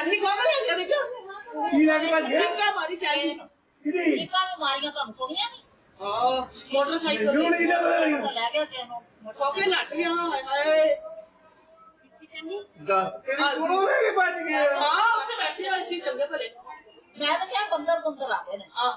ਨਹੀਂ ਕੋਲ ਲੈ ਕੇ ਦੇਖੋ ਕੀ ਲੈ ਕੇ ਭੱਜ ਗਿਆ ਕਿੱਕਾ ਮਾਰੀ ਚਾਹੀਦੀ ਕਿਹਦੀ? ਚੀਕਾਂ ਵੀ ਮਾਰੀਆਂ ਤੁਹਾਨੂੰ ਸੁਣੀਆਂ ਨਹੀਂ? ਹਾਂ ਮੋਟਰਸਾਈਕਲ ਮੈਨੂੰ ਨਹੀਂ ਨਾ ਪਤਾ ਲੱਗਿਆ ਲੈ ਗਿਆ ਤੈਨੂੰ ਕੋਕੇ ਲੱਟ ਗਿਆ ਹਾਏ ਹਾਏ। ਦੱਸ ਤੇਰੀ ਕੋਲੋਂ ਲੈ ਕੇ ਭੱਜ ਗਿਆ ਹਾਂ ਉੱਥੇ ਬੈਠੇ ਹੋਏ ਸੀ ਚੰਗੇ ਭਲੇ। ਮੈਂ ਤਾਂ ਕਿਹਾ ਬੰਦਰ ਬੰਦਰ ਆ ਗਏ ਨੇ। ਆ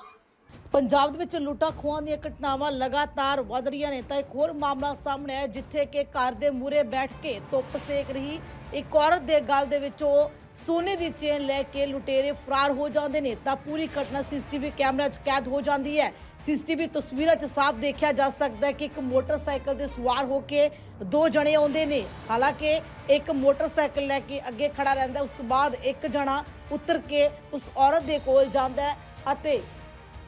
ਪੰਜਾਬ ਦੇ ਵਿੱਚ ਲੁੱਟਾਂ ਖੋਹਾਂ ਦੀਆਂ ਘਟਨਾਵਾਂ ਲਗਾਤਾਰ ਵਧ ਰਹੀਆਂ ਨੇ ਤਾਂ ਇੱਕ ਹੋਰ ਮਾਮਲਾ ਸਾਹਮਣੇ ਆਇਆ ਜਿੱਥੇ ਕਿ ਘਰ ਦੇ ਮੂਹਰੇ ਬੈਠ ਕੇ ਧੁੱਪ ਸੇਕ ਰਹੀ। ਇੱਕ ਔਰਤ ਦੇ ਗਲ ਦੇ ਵਿੱਚੋਂ ਸੋਨੇ ਦੀ ਚੇਨ ਲੈ ਕੇ ਲੁਟੇਰੇ ਫਰਾਰ ਹੋ ਜਾਂਦੇ ਨੇ, ਤਾਂ ਪੂਰੀ ਘਟਨਾ ਸੀਸੀਟੀਵੀ ਕੈਮਰਾ 'ਚ ਕੈਦ ਹੋ ਜਾਂਦੀ ਹੈ। ਸੀਸੀਟੀਵੀ ਤਸਵੀਰਾਂ 'ਚ ਸਾਫ਼ ਦੇਖਿਆ ਜਾ ਸਕਦਾ ਹੈ ਕਿ ਇੱਕ ਮੋਟਰਸਾਈਕਲ ਤੇ ਸਵਾਰ ਹੋ ਕੇ ਦੋ ਜਣੇ ਆਉਂਦੇ ਨੇ। ਹਾਲਾਂਕਿ ਇੱਕ ਮੋਟਰਸਾਈਕਲ ਲੈ ਕੇ ਅੱਗੇ ਖੜਾ ਰਹਿੰਦਾ ਉਸ ਤੋਂ ਬਾਅਦ ਇੱਕ ਜਣਾ ਉਤਰ ਕੇ ਉਸ ਔਰਤ ਦੇ ਕੋਲ ਜਾਂਦਾ ਹੈ ਅਤੇ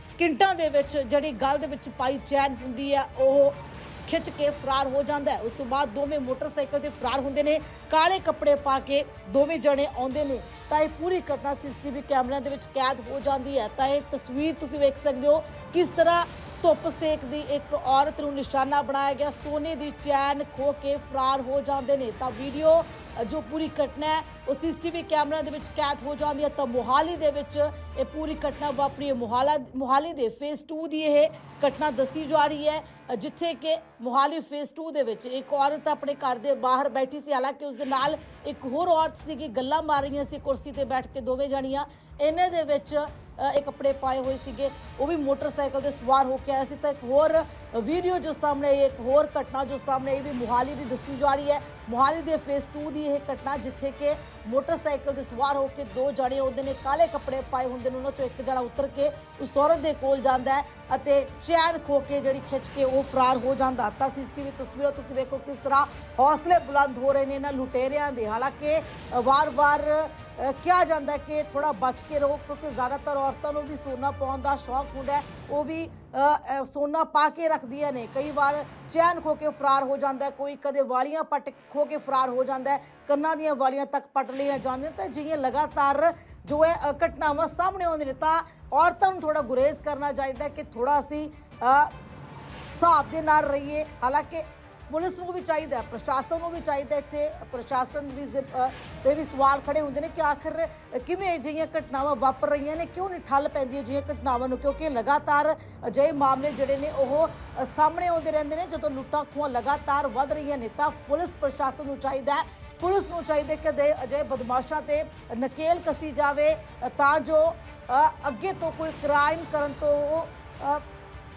ਸਕਿੰਟਾਂ ਦੇ ਵਿੱਚ ਜਿਹੜੀ ਗੱਲ ਦੇ ਵਿੱਚ ਪਾਈ ਚੈਨ ਹੁੰਦੀ ਹੈ, ਉਹ ਖਿੱਚ ਕੇ ਫਰਾਰ ਹੋ ਜਾਂਦਾ ਹੈ। ਉਸ ਤੋਂ ਬਾਅਦ ਦੋਵੇਂ ਮੋਟਰਸਾਈਕਲ ਤੇ ਫਰਾਰ ਹੁੰਦੇ ਨੇ। ਕਾਲੇ ਕੱਪੜੇ ਪਾ ਕੇ ਦੋਵੇਂ ਜਣੇ ਆਉਂਦੇ ਨੇ। ਤਾਂ ਇਹ ਪੂਰੀ ਘਟਨਾ ਸੀਸੀਟੀਵੀ ਕੈਮਰਿਆਂ ਦੇ ਵਿੱਚ ਕੈਦ ਹੋ ਜਾਂਦੀ ਹੈ। ਤਾਂ ਇਹ ਤਸਵੀਰ ਤੁਸੀਂ ਵੇਖ ਸਕਦੇ ਹੋ ਕਿਸ ਤਰ੍ਹਾਂ ਧੁੱਪ ਸੇਕ ਦੀ ਇੱਕ ਔਰਤ ਨੂੰ ਨਿਸ਼ਾਨਾ ਬਣਾਇਆ ਗਿਆ। ਸੋਨੇ ਦੀ ਚੈਨ ਖੋ ਕੇ ਫਰਾਰ ਹੋ ਜਾਂਦੇ ਨੇ। ਤਾਂ ਵੀਡੀਓ ਜੋ ਪੂਰੀ ਘਟਨਾ ਹੈ ਉਹ ਸੀਸੀਟੀਵੀ ਕੈਮਰਾ ਦੇ ਵਿੱਚ ਕੈਦ ਹੋ ਜਾਂਦੀ ਹੈ ਤਾਂ ਮੋਹਾਲੀ ਦੇ ਵਿੱਚ ਇਹ ਪੂਰੀ ਘਟਨਾ ਵਾਪਰੀ ਹੈ ਮੋਹਾਲਾ ਮੋਹਾਲੀ ਦੇ ਫੇਸ 2 ਦੀ ਇਹ ਘਟਨਾ ਦੱਸੀ ਜਾ ਰਹੀ ਹੈ। ਜਿੱਥੇ ਕਿ ਮੋਹਾਲੀ ਫੇਸ 2 ਦੇ ਵਿੱਚ ਇੱਕ ਔਰਤ ਆਪਣੇ ਘਰ ਦੇ ਬਾਹਰ ਬੈਠੀ ਸੀ ਹਾਲਾਂਕਿ ਉਸ ਦੇ ਨਾਲ ਇੱਕ ਹੋਰ ਔਰਤ ਸੀਗੀ ਗੱਲਾਂ ਮਾਰ ਰਹੀਆਂ ਸੀ ਕੁਰਸੀ ਤੇ ਬੈਠ ਕੇ ਦੋਵੇਂ ਜਾਣੀਆਂ। ਇਹਨਾਂ ਦੇ ਵਿੱਚ ਇਹ ਕੱਪੜੇ ਪਾਏ ਹੋਏ ਸੀਗੇ ਉਹ ਵੀ ਮੋਟਰਸਾਈਕਲ ਤੇ ਸਵਾਰ ਹੋ ਕੇ ਆਇਆ ਸੀ। ਤਾਂ ਇੱਕ ਹੋਰ ਵੀਡੀਓ ਜੋ ਸਾਹਮਣੇ ਆਈ ਹੈ, ਇੱਕ ਹੋਰ ਘਟਨਾ ਜੋ ਸਾਹਮਣੇ ਆਈ ਵੀ ਮੋਹਾਲੀ ਦੀ ਦੱਸੀ ਜਾ ਰਹੀ ਹੈ। ਮੋਹਾਲੀ ਦੇ ਫੇਸ 2 ਦੀ ਇਹ ਘਟਨਾ ਜਿੱਥੇ ਕਿ ਮੋਟਰਸਾਈਕਲ ਤੇ ਸਵਾਰ ਹੋ ਕੇ ਦੋ ਜਣੇ ਆਉਂਦੇ ਨੇ ਕਾਲੇ ਕੱਪੜੇ ਪਾਏ ਹੁੰਦੇ ਨੇ, ਉਹਨਾਂ ਚੋਂ ਇੱਕ ਜਣਾ ਉਤਰ ਕੇ ਉਸ ਔਰਤ ਦੇ ਕੋਲ ਜਾਂਦਾ ਹੈ ਅਤੇ ਚੈਨ ਖੋ ਕੇ ਜਿਹੜੀ ਖਿੱਚ ਕੇ ਉਹ ਫਰਾਰ ਹੋ ਜਾਂਦਾ। ਤਾਂ ਸੀਸੀਟੀਵੀ ਤਸਵੀਰਾਂ ਤੁਸੀਂ ਵੇਖੋ ਕਿਸ ਤਰ੍ਹਾਂ ਹੌਸਲੇ ਬੁਲੰਦ ਹੋ ਰਹੇ ਨੇ ਇਹਨਾਂ ਲੁਟੇਰਿਆਂ ਦੇ। ਹਾਲਾਂਕਿ ਵਾਰ-ਵਾਰ ਕਿਹਾ ਜਾਂਦਾ ਕਿ ਥੋੜਾ ਬਚ ਕੇ ਰਹੋ, ਕਿਉਂਕਿ ਜ਼ਿਆਦਾਤਰ ਔਰਤਾਂ ਨੂੰ ਵੀ ਸੋਨਾ ਪਾਉਣ ਦਾ ਸ਼ੌਕ ਹੁੰਦਾ ਉਹ ਵੀ ਸੋਨਾ ਪਾ ਕੇ ਰੱਖਦੀਆਂ ਨੇ। ਕਈ ਵਾਰ ਚੈਨ ਖੋ ਕੇ ਫਰਾਰ ਹੋ ਜਾਂਦਾ ਕੋਈ ਕਦੇ ਵਾਲੀਆਂ ਪੱਟ ਖੋ ਕੇ ਫਰਾਰ ਹੋ ਜਾਂਦਾ ਕੰਨਾਂ ਦੀਆਂ ਵਾਲੀਆਂ ਤੱਕ ਪੱਟ ਲਈਆਂ ਜਾਂਦੀਆਂ ਤਾਂ ਜਿਹੀਆਂ ਲਗਾਤਾਰ ਜੋ ਹੈ ਘਟਨਾਵਾਂ ਸਾਹਮਣੇ ਆਉਂਦੀਆਂ ਨੇ, ਤਾਂ ਔਰਤਾਂ ਨੂੰ ਥੋੜਾ ਗੁਰੇਜ਼ ਕਰਨਾ ਚਾਹੀਦਾ ਕਿ ਥੋੜਾ ਅਸੀਂ ਹਿਸਾਬ ਦੇ ਨਾਲ ਰਹੀਏ। ਹਾਲਾਂਕਿ ਪੁਲਿਸ ਨੂੰ ਵੀ ਚਾਹੀਦਾ ਹੈ, ਪ੍ਰਸ਼ਾਸਨ ਨੂੰ ਵੀ ਚਾਹੀਦਾ ਇੱਥੇ। ਪ੍ਰਸ਼ਾਸਨ ਵੀ ਜ਼ਿ- ਤੇ ਵੀ ਸਵਾਲ ਖੜੇ ਹੁੰਦੇ ਨੇ ਕਿ ਆਖਰ ਕਿਵੇਂ ਅਜਿਹੀਆਂ ਘਟਨਾਵਾਂ ਵਾਪਰ ਰਹੀਆਂ ਨੇ? ਕਿਉਂ ਨਹੀਂ ਠੱਲ ਪੈਂਦੀ ਅਜਿਹੀਆਂ ਘਟਨਾਵਾਂ ਨੂੰ? ਕਿਉਂਕਿ ਲਗਾਤਾਰ ਅਜਿਹੇ ਮਾਮਲੇ ਜਿਹੜੇ ਨੇ, ਉਹ ਸਾਹਮਣੇ ਆਉਂਦੇ ਰਹਿੰਦੇ ਨੇ। ਜਦੋਂ ਲੁੱਟਾਂ ਖੋਹਾਂ ਲਗਾਤਾਰ ਵੱਧ ਰਹੀਆਂ ਨੇ, ਤਾਂ ਪੁਲਿਸ ਪ੍ਰਸ਼ਾਸਨ ਨੂੰ ਚਾਹੀਦਾ ਹੈ। ਪੁਲਿਸ ਨੂੰ ਚਾਹੀਦਾ ਕਿ ਦੇ ਅਜਿਹੇ ਬਦਮਾਸ਼ਾਂ ਤੇ ਨਕੇਲ ਕਸੀ ਜਾਵੇ ਤਾਂ ਜੋ ਅੱਗੇ ਤੋਂ ਕੋਈ ਕ੍ਰਾਈਮ ਕਰਨ ਤੋਂ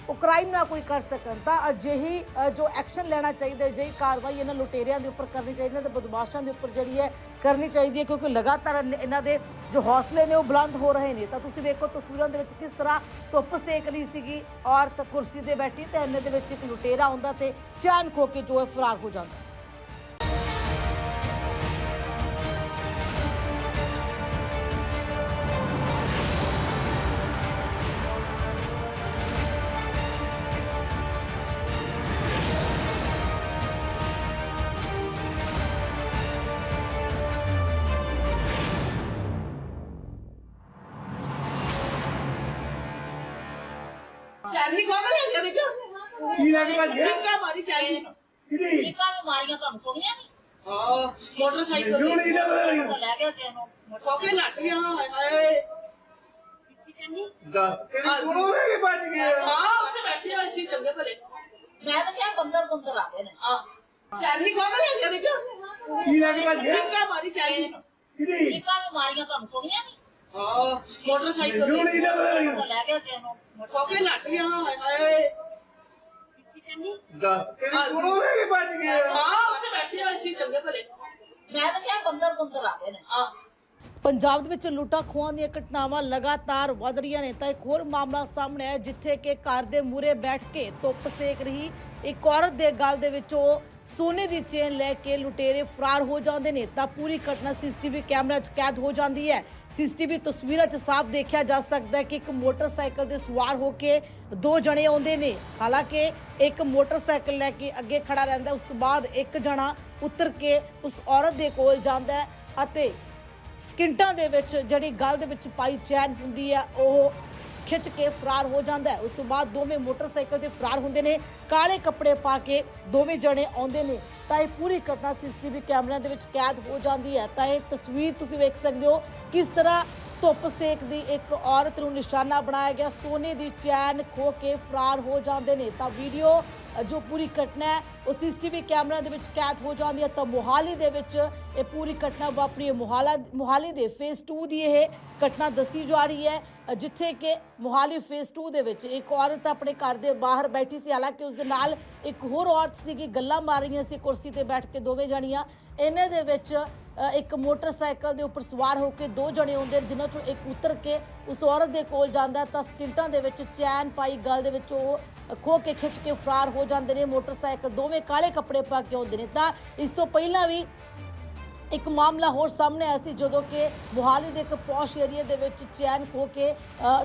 ਉਹ, ਕ੍ਰਾਈਮ ਨਾ ਕੋਈ ਕਰ ਸਕਣ। ਤਾਂ ਅਜਿਹੀ ਜੋ ਐਕਸ਼ਨ ਲੈਣਾ ਚਾਹੀਦਾ ਹੈ ਕਾਰਵਾਈ ਇਹਨਾਂ ਲੁਟੇਰਿਆਂ ਦੇ ਉੱਪਰ ਕਰਨੀ ਚਾਹੀਦੀ ਹੈ ਤੇ ਬਦਮਾਸ਼ਾਂ ਦੇ ਉੱਪਰ ਜਿਹੜੀ ਹੈ ਕਰਨੀ ਚਾਹੀਦੀ ਹੈ ਕਿਉਂਕਿ ਲਗਾਤਾਰ ਇਨ- ਇਹਨਾਂ ਦੇ ਜੋ ਹੌਸਲੇ ਨੇ ਉਹ ਬੁਲੰਦ ਹੋ ਰਹੇ ਨੇ। ਤਾਂ ਤੁਸੀਂ ਵੇਖੋ ਤਸਵੀਰਾਂ ਦੇ ਵਿੱਚ ਕਿਸ ਤਰ੍ਹਾਂ ਧੁੱਪ ਸੇਕ ਰਹੀ ਸੀਗੀ ਔਰਤ ਕੁਰਸੀ ਤੇ ਬੈਠੀ ਤੇ ਇਹਨੇ ਦੇ ਵਿੱਚ ਇੱਕ ਲੁਟੇਰਾ ਆਉਂਦਾ ਤੇ ਚੈਨ ਖੋ ਕੇ ਜੋ ਹੈ ਫਰਾਰ ਹੋ ਜਾਂਦਾ। ਕਿੱਕਾ ਤੁਹਾਨੂੰ ਸੁਣੀਆਂ ਨਹੀਂ ਹਾਂ ਮੋਟਰਸਾਈਕਲ ਮੈਨੂੰ ਨਹੀਂ ਨਾ ਪਤਾ ਲੱਗਿਆ। ਲੈ ਗਿਆ ਤੈਨੂੰ ਕੋਕੇ ਲੱਟ ਗਿਆ ਹਾਏ ਹਾਏ ਦੱਸ ਤੇਰੀ ਕੋਲੋਂ ਲੈ ਕੇ ਭੱਜ ਗਿਆ ਹਾਂ। ਉੱਥੇ ਬੈਠੇ ਹੋਏ ਸੀ ਚੰਗੇ ਭਲੇ। ਮੈਂ ਤਾਂ ਕਿਹਾ ਬੰਦਰ ਬੰਦਰ ਆ ਗਏ ਨੇ। ਆ ਚੱਲ ਨਹੀਂ ਕੋਲ ਲੈ ਕੇ ਦੇਖੋ ਕੀ ਲੈ ਕੇ ਭੱਜ ਗਿਆ? ਕਿੱਕਾ ਮਾਰੀ ਚਾਹੀਦੀ ਕਿਹਦੀ ਚੀਕਾਂ ਵੀ ਮਾਰੀਆਂ ਤੁਹਾਨੂੰ ਸੁਣੀਆਂ ਨਹੀਂ ਹਾਂ। ਮੋਟਰਸਾਈਕਲ ਮੈਨੂੰ ਨਹੀਂ ਨਾ ਪਤਾ ਲੱਗਿਆ। ਲੈ ਗਿਆ ਤੈਨੂੰ ਕੋਕੇ ਲੱਟ ਗਿਆ ਹਾਏ ਹਾਏ ਦੱਸ ਤੇਰੀ ਕੋਲੋਂ ਲੈ ਕੇ ਭੱਜ ਗਿਆ ਹਾਂ ਉੱਥੇ ਬੈਠੇ ਹੋਏ ਸੀ ਚੰਗੇ ਭਲੇ। ਮੈਂ ਤਾਂ ਕਿਹਾ ਬੰਦਰ ਬੰਦਰ ਆ ਗਏ ਨੇ। ਆ ਪੰਜਾਬ ਦੇ ਵਿੱਚ ਲੁੱਟਾਂ ਖੋਹਾਂ ਦੀਆਂ ਘਟਨਾਵਾਂ ਲਗਾਤਾਰ ਵਧ ਰਹੀਆਂ ਨੇ ਤਾਂ ਇੱਕ ਹੋਰ ਮਾਮਲਾ ਸਾਹਮਣੇ ਆਇਆ ਜਿੱਥੇ ਕਿ ਘਰ ਦੇ ਮੂਹਰੇ ਬੈਠ ਕੇ ਧੁੱਪ ਸੇਕ ਰਹੀ। ਇੱਕ ਔਰਤ ਦੇ ਗਲ ਦੇ ਵਿੱਚੋਂ ਸੋਨੇ ਦੀ ਚੇਨ ਲੈ ਕੇ ਲੁਟੇਰੇ ਫਰਾਰ ਹੋ ਜਾਂਦੇ ਨੇ, ਤਾਂ ਪੂਰੀ ਘਟਨਾ ਸੀਸੀਟੀਵੀ ਕੈਮਰਾ 'ਚ ਕੈਦ ਹੋ ਜਾਂਦੀ ਹੈ। ਸੀਸੀਟੀਵੀ ਤਸਵੀਰਾਂ 'ਚ ਸਾਫ਼ ਦੇਖਿਆ ਜਾ ਸਕਦਾ ਹੈ ਕਿ ਇੱਕ ਮੋਟਰਸਾਈਕਲ ਤੇ ਸਵਾਰ ਹੋ ਕੇ ਦੋ ਜਣੇ ਆਉਂਦੇ ਨੇ। ਹਾਲਾਂਕਿ ਇੱਕ ਮੋਟਰਸਾਈਕਲ ਲੈ ਕੇ ਅੱਗੇ ਖੜਾ ਰਹਿੰਦਾ ਉਸ ਤੋਂ ਬਾਅਦ ਇੱਕ ਜਣਾ ਉਤਰ ਕੇ ਉਸ ਔਰਤ ਦੇ ਕੋਲ ਜਾਂਦਾ ਅਤੇ ਸਕਿੰਟਾਂ ਦੇ ਵਿੱਚ ਜਿਹੜੀ ਗੱਲ ਦੇ ਵਿੱਚ ਪਾਈ ਚੈਨ ਹੁੰਦੀ ਹੈ, ਉਹ ਖਿੱਚ ਕੇ ਫਰਾਰ ਹੋ ਜਾਂਦਾ ਹੈ। ਉਸ ਤੋਂ ਬਾਅਦ ਦੋਵੇਂ ਮੋਟਰਸਾਈਕਲ ਤੇ ਫਰਾਰ ਹੁੰਦੇ ਨੇ। ਕਾਲੇ ਕੱਪੜੇ ਪਾ ਕੇ ਦੋਵੇਂ ਜਣੇ ਆਉਂਦੇ ਨੇ। ਤਾਂ ਇਹ ਪੂਰੀ ਘਟਨਾ ਸੀਸੀਟੀਵੀ ਕੈਮਰਿਆਂ ਦੇ ਵਿੱਚ ਕੈਦ ਹੋ ਜਾਂਦੀ ਹੈ। ਤਾਂ ਇਹ ਤਸਵੀਰ ਤੁਸੀਂ ਵੇਖ ਸਕਦੇ ਹੋ ਕਿਸ ਤਰ੍ਹਾਂ ਧੁੱਪ ਸੇਕ ਦੀ ਇੱਕ ਔਰਤ ਨੂੰ ਨਿਸ਼ਾਨਾ ਬਣਾਇਆ ਗਿਆ। ਸੋਨੇ ਦੀ ਚੈਨ ਖੋ ਕੇ ਫਰਾਰ ਹੋ ਜਾਂਦੇ ਨੇ। ਤਾਂ ਵੀਡੀਓ ਜੋ ਪੂਰੀ ਘਟਨਾ ਹੈ, ਉਹ ਸੀਸੀਟੀਵੀ ਕੈਮਰਾ ਦੇ ਵਿੱਚ ਕੈਦ ਹੋ ਜਾਂਦੀ ਹੈ। ਤਾਂ ਮੋਹਾਲੀ ਦੇ ਵਿੱਚ ਇਹ ਪੂਰੀ ਘਟਨਾ ਵਾਪਰੀ ਹੈ। ਮੋਹਾਲਾ, ਮੋਹਾਲੀ ਦੇ ਫੇਸ 2 ਦੀ ਇਹ ਘਟਨਾ ਦੱਸੀ ਜਾ ਰਹੀ ਹੈ। ਜਿੱਥੇ ਕਿ ਮੋਹਾਲੀ ਫੇਸ 2 ਦੇ ਵਿੱਚ ਇੱਕ ਔਰਤ ਆਪਣੇ ਘਰ ਦੇ ਬਾਹਰ ਬੈਠੀ ਸੀ। ਹਾਲਾਂਕਿ ਉਸ ਦੇ ਨਾਲ ਇੱਕ ਹੋਰ ਔਰਤ ਸੀਗੀ। ਗੱਲਾਂ ਮਾਰ ਰਹੀਆਂ ਸੀ ਕੁਰਸੀ ਤੇ ਬੈਠ ਕੇ ਦੋਵੇਂ ਜਣੀਆਂ। ਇਹਨਾਂ ਦੇ ਵਿੱਚ ਇੱਕ ਮੋਟਰਸਾਈਕਲ ਦੇ ਉੱਪਰ ਸਵਾਰ ਹੋ ਕੇ ਦੋ ਜਣੇ ਆਉਂਦੇ ਨੇ, ਜਿਨ੍ਹਾਂ ਚੋਂ ਇੱਕ ਉਤਰ ਕੇ ਉਸ ਔਰਤ ਦੇ ਕੋਲ ਜਾਂਦਾ ਤਾਂ ਸਕਿੰਟਾਂ ਦੇ ਵਿੱਚ ਚੈਨ ਪਾਈ ਗਲ ਦੇ ਵਿੱਚ ਉਹ ਖੋ ਕੇ ਖਿੱਚ ਕੇ ਫਰਾਰ ਹੋ ਜਾਂਦੇ ਨੇ। ਮੋਟਰਸਾਈਕਲ ਦੋਵੇਂ ਕਾਲੇ ਕੱਪੜੇ ਪਾ ਕੇ ਆਉਂਦੇ ਨੇ। ਤਾਂ ਇਸ ਤੋਂ ਪਹਿਲਾਂ ਵੀ ਇੱਕ ਮਾਮਲਾ ਹੋਰ ਸਾਹਮਣੇ ਆਇਆ ਸੀ ਜਦੋਂ ਕਿ ਮੋਹਾਲੀ ਦੇ ਇੱਕ ਪੌਸ਼ ਏਰੀਆ ਦੇ ਵਿੱਚ ਚੈਨ ਖੋ ਕੇ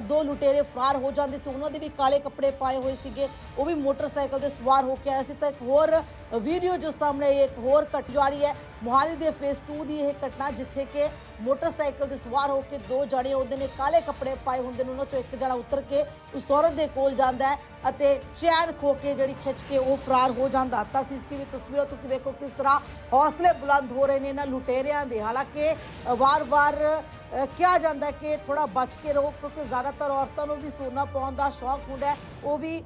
ਦੋ ਲੁਟੇਰੇ ਫਰਾਰ ਹੋ ਜਾਂਦੇ ਸੀ। ਉਹਨਾਂ ਦੇ ਵੀ ਕਾਲੇ ਕੱਪੜੇ ਪਾਏ ਹੋਏ ਸੀਗੇ ਉਹ ਵੀ ਮੋਟਰਸਾਈਕਲ ਤੇ ਸਵਾਰ ਹੋ ਕੇ ਆਏ ਸੀ। ਤਾਂ ਇੱਕ ਹੋਰ ਵੀਡੀਓ ਜੋ ਸਾਹਮਣੇ ਆਈ ਹੈ, ਇੱਕ ਹੋਰ ਘਟ ਜਾ ਰਹੀ ਹੈ। ਮੋਹਾਲੀ ਦੇ ਫੇਸ 2 ਦੀ ਇਹ ਘਟਨਾ ਜਿੱਥੇ ਕਿ ਮੋਟਰਸਾਈਕਲ ਤੇ ਸਵਾਰ ਹੋ ਕੇ ਦੋ ਜਣੇ ਆਉਂਦੇ ਨੇ, ਕਾਲੇ ਕੱਪੜੇ ਪਾਏ ਹੁੰਦੇ ਨੇ, ਉਹਨਾਂ ਚੋਂ ਇੱਕ ਜਣਾ ਉਤਰ ਕੇ ਉਸ ਔਰਤ ਦੇ ਕੋਲ ਜਾਂਦਾ ਹੈ ਅਤੇ ਚੈਨ ਖੋ ਕੇ ਜਿਹੜੀ ਖਿੱਚ ਕੇ ਉਹ ਫਰਾਰ ਹੋ ਜਾਂਦਾ। ਤਾਂ ਸੀਸੀਟੀਵੀ ਤਸਵੀਰਾਂ ਤੁਸੀਂ ਵੇਖੋ ਕਿਸ ਤਰ੍ਹਾਂ ਹੌਸਲੇ ਬੁਲੰਦ ਹੋ ਰਹੇ ਨੇ ਇਹਨਾਂ ਲੁਟੇਰਿਆਂ ਦੇ। ਹਾਲਾਂਕਿ ਵਾਰ-ਵਾਰ ਕਿਹਾ ਜਾਂਦਾ ਹੈ ਕਿ ਥੋੜਾ ਬਚ ਕੇ ਰਹੋ, ਕਿਉਂਕਿ ਜ਼ਿਆਦਾਤਰ ਔਰਤਾਂ ਨੂੰ ਵੀ ਸੋਨਾ ਪਾਉਣ ਦਾ ਸ਼ੌਕ ਹੁੰਦਾ ਹੈ। ਉਹ ਵੀ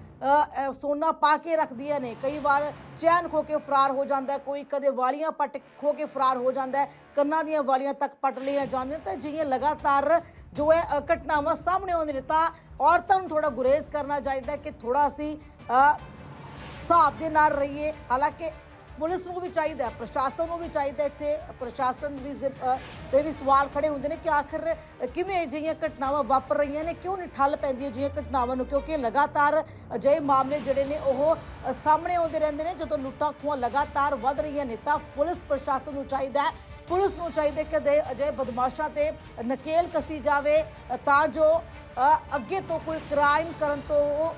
ਸੋਨਾ ਪਾ ਕੇ ਰੱਖਦੀਆਂ ਨੇ। ਕਈ ਵਾਰ ਚੈਨ ਖੋ ਕੇ ਫਰਾਰ ਹੋ ਜਾਂਦਾ ਕੋਈ ਕਦੇ ਵਾਲੀਆਂ ਪੱਟ ਖੋ ਕੇ ਫਰਾਰ ਹੋ ਜਾਂਦਾ ਕੰਨਾਂ ਦੀਆਂ ਵਾਲੀਆਂ ਤੱਕ ਪੱਟ ਲਈਆਂ ਜਾਂਦੀਆਂ ਤਾਂ ਜਿਹੀਆਂ ਲਗਾਤਾਰ ਜੋ ਹੈ ਘਟਨਾਵਾਂ ਸਾਹਮਣੇ ਆਉਂਦੀਆਂ ਨੇ, ਤਾਂ ਔਰਤਾਂ ਨੂੰ ਥੋੜਾ ਗੁਰੇਜ਼ ਕਰਨਾ ਚਾਹੀਦਾ ਕਿ ਥੋੜਾ ਅਸੀਂ ਹਿਸਾਬ ਦੇ ਨਾਲ ਰਹੀਏ। ਹਾਲਾਂਕਿ ਪੁਲਿਸ ਨੂੰ ਵੀ ਚਾਹੀਦਾ ਪ੍ਰਸ਼ਾਸਨ ਨੂੰ ਵੀ ਚਾਹੀਦਾ ਇੱਥੇ। ਪ੍ਰਸ਼ਾਸਨ ਵੀ ਜ਼ਿ- ਤੇ ਵੀ ਸਵਾਲ ਖੜੇ ਹੁੰਦੇ ਨੇ ਕਿ ਆਖਰ ਕਿਵੇਂ ਅਜਿਹੀਆਂ ਘਟਨਾਵਾਂ ਵਾਪਰ ਰਹੀਆਂ ਨੇ? ਕਿਉਂ ਨਹੀਂ ਠੱਲ ਪੈਂਦੀ ਅਜਿਹੀਆਂ ਘਟਨਾਵਾਂ ਨੂੰ? ਕਿਉਂਕਿ ਲਗਾਤਾਰ ਅਜਿਹੇ ਮਾਮਲੇ ਜਿਹੜੇ ਨੇ ਉਹ ਸਾਹਮਣੇ ਆਉਂਦੇ ਰਹਿੰਦੇ ਨੇ, ਜਦੋਂ ਲੁੱਟਾਂ ਖੋਹਾਂ ਲਗਾਤਾਰ ਵੱਧ ਰਹੀਆਂ ਨੇ, ਤਾਂ ਪੁਲਿਸ ਪ੍ਰਸ਼ਾਸਨ ਨੂੰ ਚਾਹੀਦਾ ਪੁਲਿਸ ਨੂੰ ਚਾਹੀਦਾ ਹੈ ਕਿ ਦੇ ਅਜਿਹੇ ਬਦਮਾਸ਼ਾਂ ਤੇ ਨਕੇਲ ਕਸੀ ਜਾਵੇ ਤਾਂ ਜੋ ਅੱਗੇ ਤੋਂ ਕੋਈ ਕ੍ਰਾਈਮ ਕਰਨ ਤੋਂ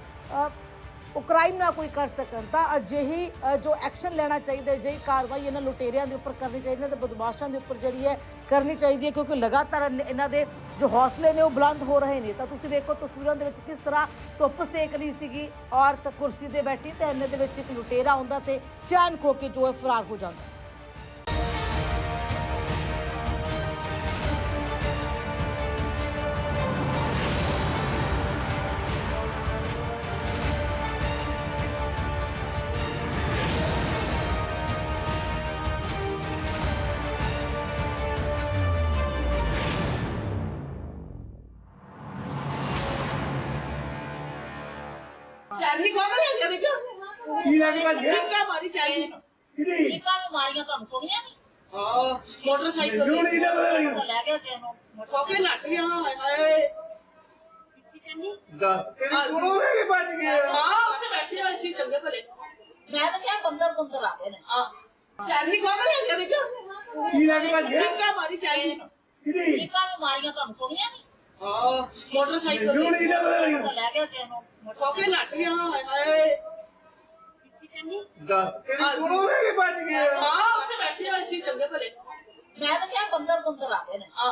ਉਹ ਕ੍ਰਾਈਮ ਨਾ ਕੋਈ ਕਰ ਸਕਣ, ਤਾਂ ਅਜਿਹੀ ਜੋ ਐਕਸ਼ਨ ਲੈਣਾ ਚਾਹੀਦਾ, ਅਜਿਹੀ ਕਾਰਵਾਈ ਇਹਨਾਂ ਲੁਟੇਰਿਆਂ ਦੇ ਉੱਪਰ ਕਰਨੀ ਚਾਹੀਦੀ ਹੈ ਤੇ ਬਦਮਾਸ਼ਾਂ ਦੇ ਉੱਪਰ ਜਿਹੜੀ ਹੈ ਕਰਨੀ ਚਾਹੀਦੀ ਹੈ, ਕਿਉਂਕਿ ਲਗਾਤਾਰ ਇਨ- ਇਹਨਾਂ ਦੇ ਜੋ ਹੌਸਲੇ ਨੇ ਉਹ ਬੁਲੰਦ ਹੋ ਰਹੇ ਨੇ। ਤਾਂ ਤੁਸੀਂ ਵੇਖੋ, ਤਸਵੀਰਾਂ ਦੇ ਵਿੱਚ ਕਿਸ ਤਰ੍ਹਾਂ ਧੁੱਪ ਸੇਕ ਰਹੀ ਸੀਗੀ, ਔਰਤ ਕੁਰਸੀ ਤੇ ਬੈਠੀ ਤੇ ਇਹਨਾਂ ਦੇ ਵਿੱਚ ਇੱਕ ਲੁਟੇਰਾ ਆਉਂਦਾ ਤੇ ਚੈਨ ਖੋ ਕੇ ਜੋ ਹੈ ਫਰਾਰ ਹੋ ਜਾਂਦਾ। ਕਾਹ ਬਿਮਾਰੀਆਂ ਤੁਹਾਨੂੰ ਸੁਣੀਆਂ ਨਹੀਂ? ਹਾਂ ਮੋਟਰਸਾਈਕਲ ਮੈਨੂੰ ਨਹੀਂ ਨਾ ਪਤਾ ਤਾਂ ਲੱਗਿਆ ਲੈ ਗਿਆ ਚੈਨੋ ਖੋ ਕੇ ਲੱਟ ਗਿਆ ਹਾਏ ਹਾਏ। ਦੱਸ ਤੇਰੀ ਸੁਣੋ ਲੈ ਕੇ ਭੱਜ ਗਿਆ ਹਾਂ ਉੱਥੇ ਬੈਠੇ ਹੋਏ ਸੀ ਚੰਗੇ ਭਲੇ। ਮੈਂ ਤਾਂ ਕਿਹਾ ਬੰਦਰ ਬੰਦਰ ਆ ਗਏ ਨੇ। ਆ ਚੈਨੀ ਕੋਲ ਲੈ ਗਿਆ ਦੇਖੋ ਕੀ ਲੱਗ ਭੱਜ ਕਿੱਕਾ ਮਾਰੀ ਕਿਹਦੀ? ਇਹ ਕਾਹ ਬਿਮਾਰੀਆਂ ਤੁਹਾਨੂੰ ਸੁਣੀਆਂ ਨਹੀਂ? ਹਾਂ ਮੋਟਰਸਾਈਕਲ ਮੈਨੂੰ ਨਹੀਂ ਨਾ ਪਤਾ ਤਾਂ ਲੱਗਿਆ ਲੈ ਗਿਆ ਕੇ ਗਿਆ ਹਾਏ ਹਾਏ। ਦੱਸ ਤੇਰੀ ਸੁਣੋ ਲੈ ਕੇ ਭੱਜ ਗਿਆ ਹਾਂ ਉੱਥੇ ਬੈਠੇ ਹੋਏ ਸੀ ਚੰਗੇ ਭਲੇ। ਮੈਂ ਤਾਂ ਕਿਹਾ ਬੰਦਰ ਬੰਦਰ ਆ ਗਏ ਨੇ। ਆ